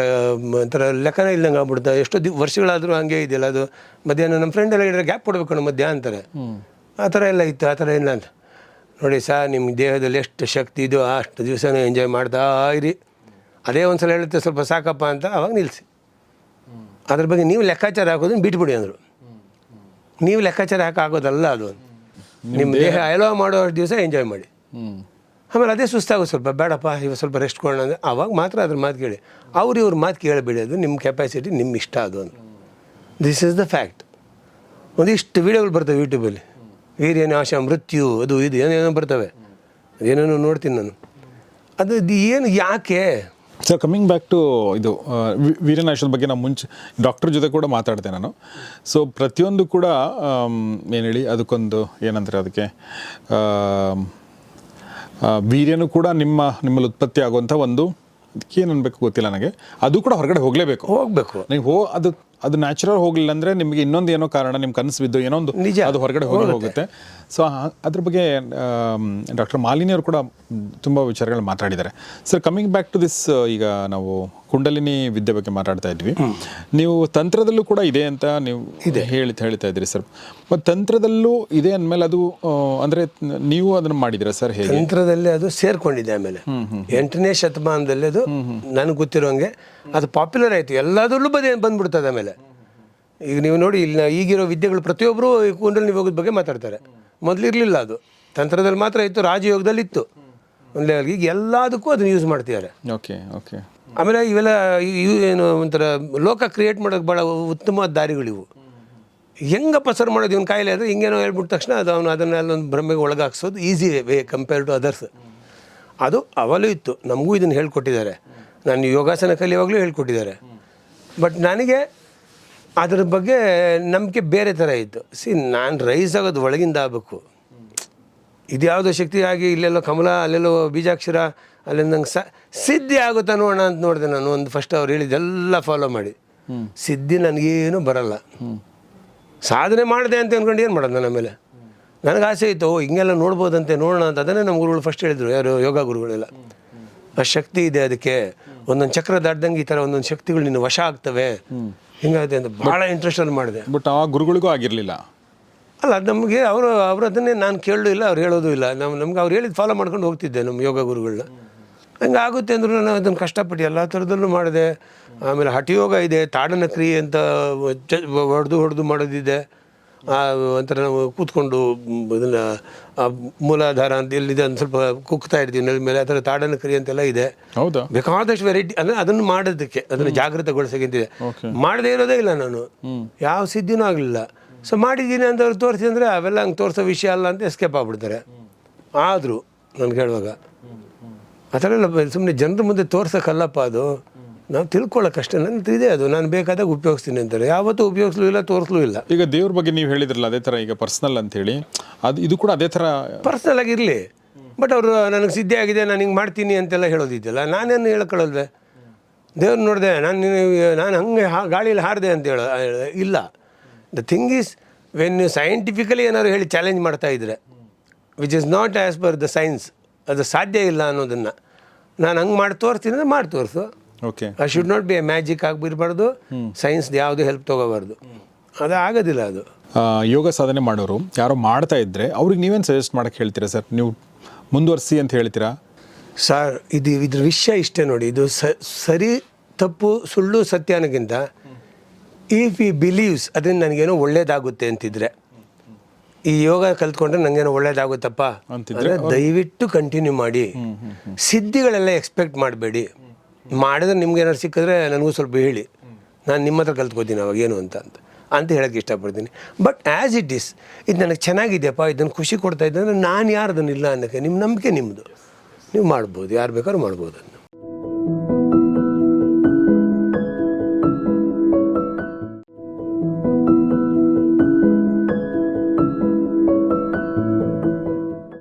Speaker 2: ಒಂಥರ ಲೆಕ್ಕನೇ ಇಲ್ಲಂಗೆ ಆಗ್ಬಿಡ್ತಾ ಎಷ್ಟೋ ದಿ ವರ್ಷಗಳಾದರೂ ಹಂಗೆ ಇದೆಯಲ್ಲ ಅದು ಮಧ್ಯಾಹ್ನ ನಮ್ಮ ಫ್ರೆಂಡ್ ಎಲ್ಲ ಹೇಳಿದ್ರೆ ಗ್ಯಾಪ್ ಕೊಡ್ಬೇಕು ನಮ್ಮ ಮಧ್ಯಾಹ್ನ ಅಂತಾರೆ. ಆ ಥರ ಎಲ್ಲ ಇತ್ತು ಆ ಥರ ಇಲ್ಲ ಅಂತ. ನೋಡಿ ಸರ್ ನಿಮ್ಮ ದೇಹದಲ್ಲಿ ಎಷ್ಟು ಶಕ್ತಿ ಇದೆಯೋ ಅಷ್ಟು ದಿವಸನೂ ಎಂಜಾಯ್ ಮಾಡ್ತಾ ಇರಿ. ಅದೇ ಒಂದು ಸಲ ಹೇಳುತ್ತೆ ಸ್ವಲ್ಪ ಸಾಕಪ್ಪ ಅಂತ ಅವಾಗ ನಿಲ್ಲಿಸಿ ಅದ್ರ ಬಗ್ಗೆ ನೀವು ಲೆಕ್ಕಾಚಾರ ಹಾಕೋದನ್ನ ಬಿಟ್ಬಿಡಿ ಅಂದರು. ನೀವು ಲೆಕ್ಕಾಚಾರ ಹಾಕೋದಲ್ಲ ಅದು ನಿಮ್ಮ ದೇಹ ಅಲೋ ಮಾಡೋ ದಿವಸ ಎಂಜಾಯ್ ಮಾಡಿ. ಆಮೇಲೆ ಅದೇ ಸುಸ್ತಾಗೋದು ಸ್ವಲ್ಪ ಬೇಡಪ್ಪ ಇವಾಗ ಸ್ವಲ್ಪ ರೆಸ್ಟ್ ಕೊಡೋಣ ಅಂದರೆ ಅವಾಗ ಮಾತ್ರ ಅದ್ರ ಮಾತು ಕೇಳಿ. ಅವ್ರು ಇವ್ರ ಮಾತು ಕೇಳಬೇಡಿ ಅದು ನಿಮ್ಮ ಕೆಪಾಸಿಟಿ ನಿಮ್ಮ ಇಷ್ಟ ಅದು ಅಂತ ದಿಸ್ ಇಸ್ ದ ಫ್ಯಾಕ್ಟ್ ಒಂದಿಷ್ಟು ವೀಡಿಯೋಗಳು ಬರ್ತವೆ ಯೂಟ್ಯೂಬಲ್ಲಿ ವೀರ್ಯನಾಶ ಮೃತ್ಯು ಅದು ಇದು ಏನೇನೋ ಬರ್ತವೆ. ಏನೇನೋ ನೋಡ್ತೀನಿ ನಾನು. ಅದು ಇದು ಏನು ಯಾಕೆ?
Speaker 1: ಸರ್ ಕಮ್ಮಿಂಗ್ ಬ್ಯಾಕ್ ಟು ಇದು ವೀರನಾಶದ ಬಗ್ಗೆ ನಾನು ಮುಂಚೆ ಡಾಕ್ಟರ್ ಜೊತೆ ಕೂಡ ಮಾತಾಡ್ತೆ ನಾನು. ಸೊ ಪ್ರತಿಯೊಂದು ಕೂಡ ಏನು ಹೇಳಿ ಅದಕ್ಕೊಂದು ಏನಂತಾರೆ ಅದಕ್ಕೆ ವೀರ್ಯನೂ ಕೂಡ ನಿಮ್ಮ ನಿಮ್ಮಲ್ಲಿ ಉತ್ಪತ್ತಿ ಆಗುವಂಥ ಒಂದು ಅದಕ್ಕೆ ಏನು ಅನ್ಬೇಕು ಗೊತ್ತಿಲ್ಲ ನನಗೆ. ಅದು ಕೂಡ ಹೊರಗಡೆ ಹೋಗಲೇಬೇಕು.
Speaker 2: ಹೋಗಬೇಕು.
Speaker 1: ನೀವು ಹೋ ಅದು ಅದು ನ್ಯಾಚುರಲ್ ಹೋಗಲಿಲ್ಲ ಅಂದರೆ ನಿಮಗೆ ಇನ್ನೊಂದು ಏನೋ ಕಾರಣ ನಿಮ್ಮ ಕನಸು ಬಿದ್ದು ಏನೋ ಒಂದು
Speaker 2: ನಿಜ.
Speaker 1: ಅದು ಹೊರಗಡೆ ಹೋಗಿ ಹೋಗುತ್ತೆ. ಸೊ ಅದ್ರ ಬಗ್ಗೆ ಡಾಕ್ಟರ್ ಮಾಲಿನಿ ಅವರು ಕೂಡ ತುಂಬ ವಿಚಾರಗಳು ಮಾತಾಡಿದ್ದಾರೆ. Sir coming back to this ಈಗ ನಾವು ಕುಂಡಲಿನಿ ವಿದ್ಯೆ ಬಗ್ಗೆ ಮಾತಾಡ್ತಾ ಇದ್ವಿ. ನೀವು ತಂತ್ರದಲ್ಲೂ ಕೂಡ ಇದೆ ಅಂತ ನೀವು ಹೇಳಿ ಹೇಳ್ತಾ ಇದ್ರಿ ಸರ್. ಮತ್ತು ತಂತ್ರದಲ್ಲೂ ಇದೆ ಅಂದಮೇಲೆ ಅದು ಅಂದರೆ ನೀವು ಅದನ್ನು ಮಾಡಿದಿರಾ ಸರ್ ಹೇಗೆ?
Speaker 2: ತಂತ್ರದಲ್ಲಿ ಅದು ಸೇರ್ಕೊಂಡಿದೆ ಆಮೇಲೆ. ಎಂಟನೇ ಶತಮಾನದಲ್ಲಿ ಅದು ನನಗೆ ಗೊತ್ತಿರೋಂಗೆ ಅದು ಪಾಪ್ಯುಲರ್ ಆಯಿತು. ಎಲ್ಲದರಲ್ಲೂ ಬದೇ ಬಂದ್ಬಿಡ್ತದೆ ಆಮೇಲೆ. ಈಗ ನೀವು ನೋಡಿ ಇಲ್ಲಿ ಈಗಿರೋ ವಿದ್ಯೆಗಳು ಪ್ರತಿಯೊಬ್ಬರು ಕುಂಡಲಿನಿ ಯೋಗದ ಬಗ್ಗೆ ಮಾತಾಡ್ತಾರೆ. ಮೊದಲಿರಲಿಲ್ಲ ಅದು. ತಂತ್ರದಲ್ಲಿ ಮಾತ್ರ ಇತ್ತು ರಾಜಯೋಗದಲ್ಲಿ ಇತ್ತು. ಒಂದು ಈಗ ಎಲ್ಲದಕ್ಕೂ ಅದನ್ನು ಯೂಸ್ ಮಾಡ್ತಿದ್ದಾರೆ.
Speaker 1: ಓಕೆ ಓಕೆ
Speaker 2: ಆಮೇಲೆ ಇವೆಲ್ಲ ಇವು ಏನು ಒಂಥರ ಲೋಕ ಕ್ರಿಯೇಟ್ ಮಾಡೋಕ್ಕೆ ಭಾಳ ಉತ್ತಮ ದಾರಿಗಳಿವು. ಹೆಂಗ ಸರ್ ಮಾಡೋದು? ಇವ್ನ ಕಾಯಿಲೆ ಅಂದರೆ ಹಿಂಗೇನೋ ಹೇಳ್ಬಿಟ್ಟ ತಕ್ಷಣ ಅದು ಅವನು ಅದನ್ನೆಲ್ಲ ಒಂದು ಭ್ರಮೆಗೆ ಒಳಗಾಕ್ಸೋದು easy way compare to others ಅದು ಅವಲೂ ಇತ್ತು. ನಮಗೂ ಇದನ್ನು ಹೇಳ್ಕೊಟ್ಟಿದ್ದಾರೆ. ನಾನು ಯೋಗಾಸನ ಕಲಿಯುವಾಗಲೂ ಹೇಳ್ಕೊಟ್ಟಿದ್ದಾರೆ. ಬಟ್ ನನಗೆ ಅದ್ರ ಬಗ್ಗೆ ನಂಬಿಕೆ ಬೇರೆ ಥರ ಇತ್ತು. ಸಿ ನಾನು ರೈಸ್ ಆಗೋದು ಒಳಗಿಂದ ಆಗಬೇಕು. ಇದ್ಯಾವುದೋ ಶಕ್ತಿ ಆಗಿ ಇಲ್ಲೆಲ್ಲೋ ಕಮಲ ಅಲ್ಲೆಲ್ಲೋ ಬೀಜಾಕ್ಷರ ಅಲ್ಲಿಂದ ನಂಗೆ ಸ ಸಿದ್ಧಿ ಆಗುತ್ತಾ ನೋಡೋಣ ಅಂತ ನೋಡಿದೆ ನಾನು ಒಂದು ಫಸ್ಟ್ ಅವ್ರು ಹೇಳಿದ್ದೆಲ್ಲ ಫಾಲೋ ಮಾಡಿ. ಸಿದ್ಧಿ ನನಗೇನು ಬರಲ್ಲ. ಸಾಧನೆ ಮಾಡಿದೆ ಅಂತ ಅಂದ್ಕೊಂಡು ಏನು ಮಾಡೋದು ನನ್ನ ಮೇಲೆ? ನನಗೆ ಆಸೆ ಇತ್ತು ಹಿಂಗೆಲ್ಲ ನೋಡ್ಬೋದಂತೆ ನೋಡೋಣ ಅಂತ. ಅದನ್ನೇ ನಮ್ಮ ಗುರುಗಳು ಫಸ್ಟ್ ಹೇಳಿದರು ಯಾರು ಯೋಗ ಗುರುಗಳೆಲ್ಲ. ಆ ಶಕ್ತಿ ಇದೆ ಅದಕ್ಕೆ. ಒಂದೊಂದು ಚಕ್ರ ದಾಟ್ದಂಗೆ ಈ ಥರ ಒಂದೊಂದು ಶಕ್ತಿಗಳು ನಿನ್ನ ವಶ ಆಗ್ತವೆ. ಹಿಂಗಾಗುತ್ತೆ ಅಂತ ಭಾಳ ಇಂಟ್ರೆಸ್ಟಲ್ಲಿ ಮಾಡಿದೆ.
Speaker 1: ಬಟ್ ಆ ಗುರುಗಳಿಗೂ ಆಗಿರಲಿಲ್ಲ.
Speaker 2: ಅಲ್ಲ ನಮಗೆ ಅವರು ಅವರು ಅದನ್ನೇ ನಾನು ಕೇಳೋದು ಇಲ್ಲ ಅವ್ರು ಹೇಳೋದು ಇಲ್ಲ. ನಾವು ನಮ್ಗೆ ಅವ್ರು ಹೇಳಿದ್ದು ಫಾಲೋ ಮಾಡ್ಕೊಂಡು ಹೋಗ್ತಿದ್ದೆ ನಮ್ಮ ಯೋಗ ಗುರುಗಳನ್ನ ಹಂಗೆ ಆಗುತ್ತೆ ಅಂದರೂ ನಾನು ಅದನ್ನು ಕಷ್ಟಪಟ್ಟು ಎಲ್ಲ ಥರದಲ್ಲೂ ಮಾಡಿದೆ. ಆಮೇಲೆ ಹಠಯೋಗ ಇದೆ ತಾಡನ ಕ್ರಿಯೆ ಅಂತ ಹೊಡೆದು ಹೊಡೆದು ಮಾಡೋದಿದೆ. ಒಂಥರ ನಾವು ಕೂತ್ಕೊಂಡು ಇದನ್ನು ಮೂಲಾಧಾರ ಅಂತ ಎಲ್ಲಿದೆ ಅಂತ ಸ್ವಲ್ಪ ಕುಕ್ತಾ ಇರ್ತೀವಿ. ನೆಲದ ಮೇಲೆ ಆ ಥರ ತಾಡನ ಕ್ರಿಯೆ ಅಂತೆಲ್ಲ ಇದೆ.
Speaker 1: ಹೌದಾ?
Speaker 2: ಬೇಕಾದಷ್ಟು ವೆರೈಟಿ ಅಂದರೆ ಅದನ್ನು ಮಾಡೋದಕ್ಕೆ ಅದನ್ನು ಜಾಗೃತಗೊಳಿಸೋಕ್ಕಿಂತಿದೆ ಮಾಡದೇ ಇರೋದೇ ಇಲ್ಲ ನಾನು. ಯಾವ ಸಿದ್ಧಿನೂ ಆಗಲಿಲ್ಲ. ಸೊ ಮಾಡಿದ್ದೀನಿ ಅಂತ ಅವ್ರು ತೋರಿಸಿ ಅಂದರೆ ಅವೆಲ್ಲ ಹಂಗೆ ತೋರಿಸೋ ವಿಷಯ ಅಲ್ಲ ಅಂತ ಎಸ್ಕೇಪ್ ಆಗ್ಬಿಡ್ತಾರೆ. ಆದರೂ ನಾನು ಕೇಳುವಾಗ ಆ ಥರ ಎಲ್ಲ ಸುಮ್ಮನೆ ಜನರ ಮುಂದೆ ತೋರ್ಸೋಕ್ಕಲ್ಲಪ್ಪ ಅದು. ನಾವು ತಿಳ್ಕೊಳ್ಳೋಕ್ಕಷ್ಟೇ ನನ್ನ ಇದೆ ಅದು ನಾನು ಬೇಕಾದಾಗ ಉಪಯೋಗಿಸ್ತೀನಿ ಅಂತಾರೆ. ಯಾವತ್ತೂ ಉಪಯೋಗಿಸ್ಲೂ ಇಲ್ಲ ತೋರಿಸ್ಲೂ ಇಲ್ಲ.
Speaker 1: ಈಗ ದೇವ್ರ ಬಗ್ಗೆ ನೀವು ಹೇಳಿದ್ರಲ್ಲ ಅದೇ ಥರ ಈಗ ಪರ್ಸ್ನಲ್ ಅಂತೇಳಿ ಅದು ಇದು ಕೂಡ ಅದೇ ಥರ
Speaker 2: ಪರ್ಸ್ನಲ್ ಆಗಿರಲಿ ಬಟ್ ಅವರು ನನಗೆ ಸಿದ್ಧ ಆಗಿದೆ ನಾನು ಹಿಂಗೆ ಮಾಡ್ತೀನಿ ಅಂತೆಲ್ಲ ಹೇಳೋದಿದ್ದಲ್ಲ ನಾನೇನು ಹೇಳ್ಕೊಳ್ಳಲ್ವೇ ದೇವ್ರು ನೋಡಿದೆ ನಾನು ನಾನು ಹಂಗೆ ಹಾ ಗಾಳಿಯಲ್ಲಿ ಹಾರಿದೆ ಅಂತ ಹೇಳ ಇಲ್ಲ. The thing is when you scientifically ಏನಾದ್ರು ಹೇಳಿ ಚಾಲೆಂಜ್ ಮಾಡ್ತಾ ಇದ್ರೆ which is not as per the science ಅದು ಸಾಧ್ಯ ಇಲ್ಲ ಅನ್ನೋದನ್ನು ನಾನು ಹಂಗೆ ಮಾಡಿ ತೋರಿಸ್ತೀನಿ ಅಂದರೆ ಮಾಡಿ ತೋರಿಸು.
Speaker 1: Okay
Speaker 2: I should not be a magic ಆಗಿಬಿರ್ಬಾರ್ದು ಸೈನ್ಸ್ದು ಯಾವುದು ಹೆಲ್ಪ್ ತೊಗೋಬಾರ್ದು. ಅದು ಆಗೋದಿಲ್ಲ ಅದು.
Speaker 1: ಯೋಗ ಸಾಧನೆ ಮಾಡೋರು ಯಾರೋ ಮಾಡ್ತಾ ಇದ್ದರೆ ಅವ್ರಿಗೆ ನೀವೇನು ಸಜೆಸ್ಟ್ ಮಾಡಕ್ಕೆ ಹೇಳ್ತೀರಾ ಸರ್? ನೀವು ಮುಂದುವರಿಸಿ ಅಂತ ಹೇಳ್ತೀರಾ?
Speaker 2: ಸರ್ ಇದು ಇದ್ರ ವಿಷಯ ಇಷ್ಟೇ ನೋಡಿ. ಇದು ಸರಿ ತಪ್ಪು ಸುಳ್ಳು ಸತ್ಯ ಅನ್ನೋಕ್ಕಿಂತ ಇಫ್ ಈ ಬಿಲೀವ್ಸ್ ಅದರಿಂದ ನನಗೇನೋ ಒಳ್ಳೇದಾಗುತ್ತೆ ಅಂತಿದ್ರೆ. ಈ ಯೋಗ ಕಲ್ತ್ಕೊಂಡ್ರೆ ನನಗೇನೋ ಒಳ್ಳೇದಾಗುತ್ತಪ್ಪ?
Speaker 1: ಅಂತಿದ್ರೆ
Speaker 2: ದಯವಿಟ್ಟು ಕಂಟಿನ್ಯೂ ಮಾಡಿ. ಸಿದ್ಧಿಗಳೆಲ್ಲ ಎಕ್ಸ್ಪೆಕ್ಟ್ ಮಾಡಬೇಡಿ. ಮಾಡಿದ್ರೆ ನಿಮ್ಗೆ ಏನಾದ್ರು ಸಿಕ್ಕಿದ್ರೆ ನನಗೂ ಸ್ವಲ್ಪ ಹೇಳಿ. ನಾನು ನಿಮ್ಮ ಹತ್ರ ಕಲ್ತ್ಕೋತೀನಿ ಅವಾಗ ಏನು ಅಂತ ಅಂತ. ಅಂತ ಹೇಳಕ್ಕೆ ಇಷ್ಟಪಡ್ತೀನಿ. ಬಟ್ ಆ್ಯಸ್ ಇಟ್ ಈಸ್ ಇದು ನನಗೆ ಚೆನ್ನಾಗಿದೆಯಪ್ಪ ಇದನ್ನು ಖುಷಿ ಕೊಡ್ತಾ ಇದ್ದಂದ್ರೆ ನಾನು ಯಾರು ಅದನ್ನು ಇಲ್ಲ ಅನ್ನೋಕ್ಕೆ ನಿಮ್ಮ ನಂಬಿಕೆ ನಿಮ್ಮದು ನೀವು ಮಾಡ್ಬೋದು ಯಾರು ಬೇಕಾದ್ರೂ ಮಾಡ್ಬೋದು.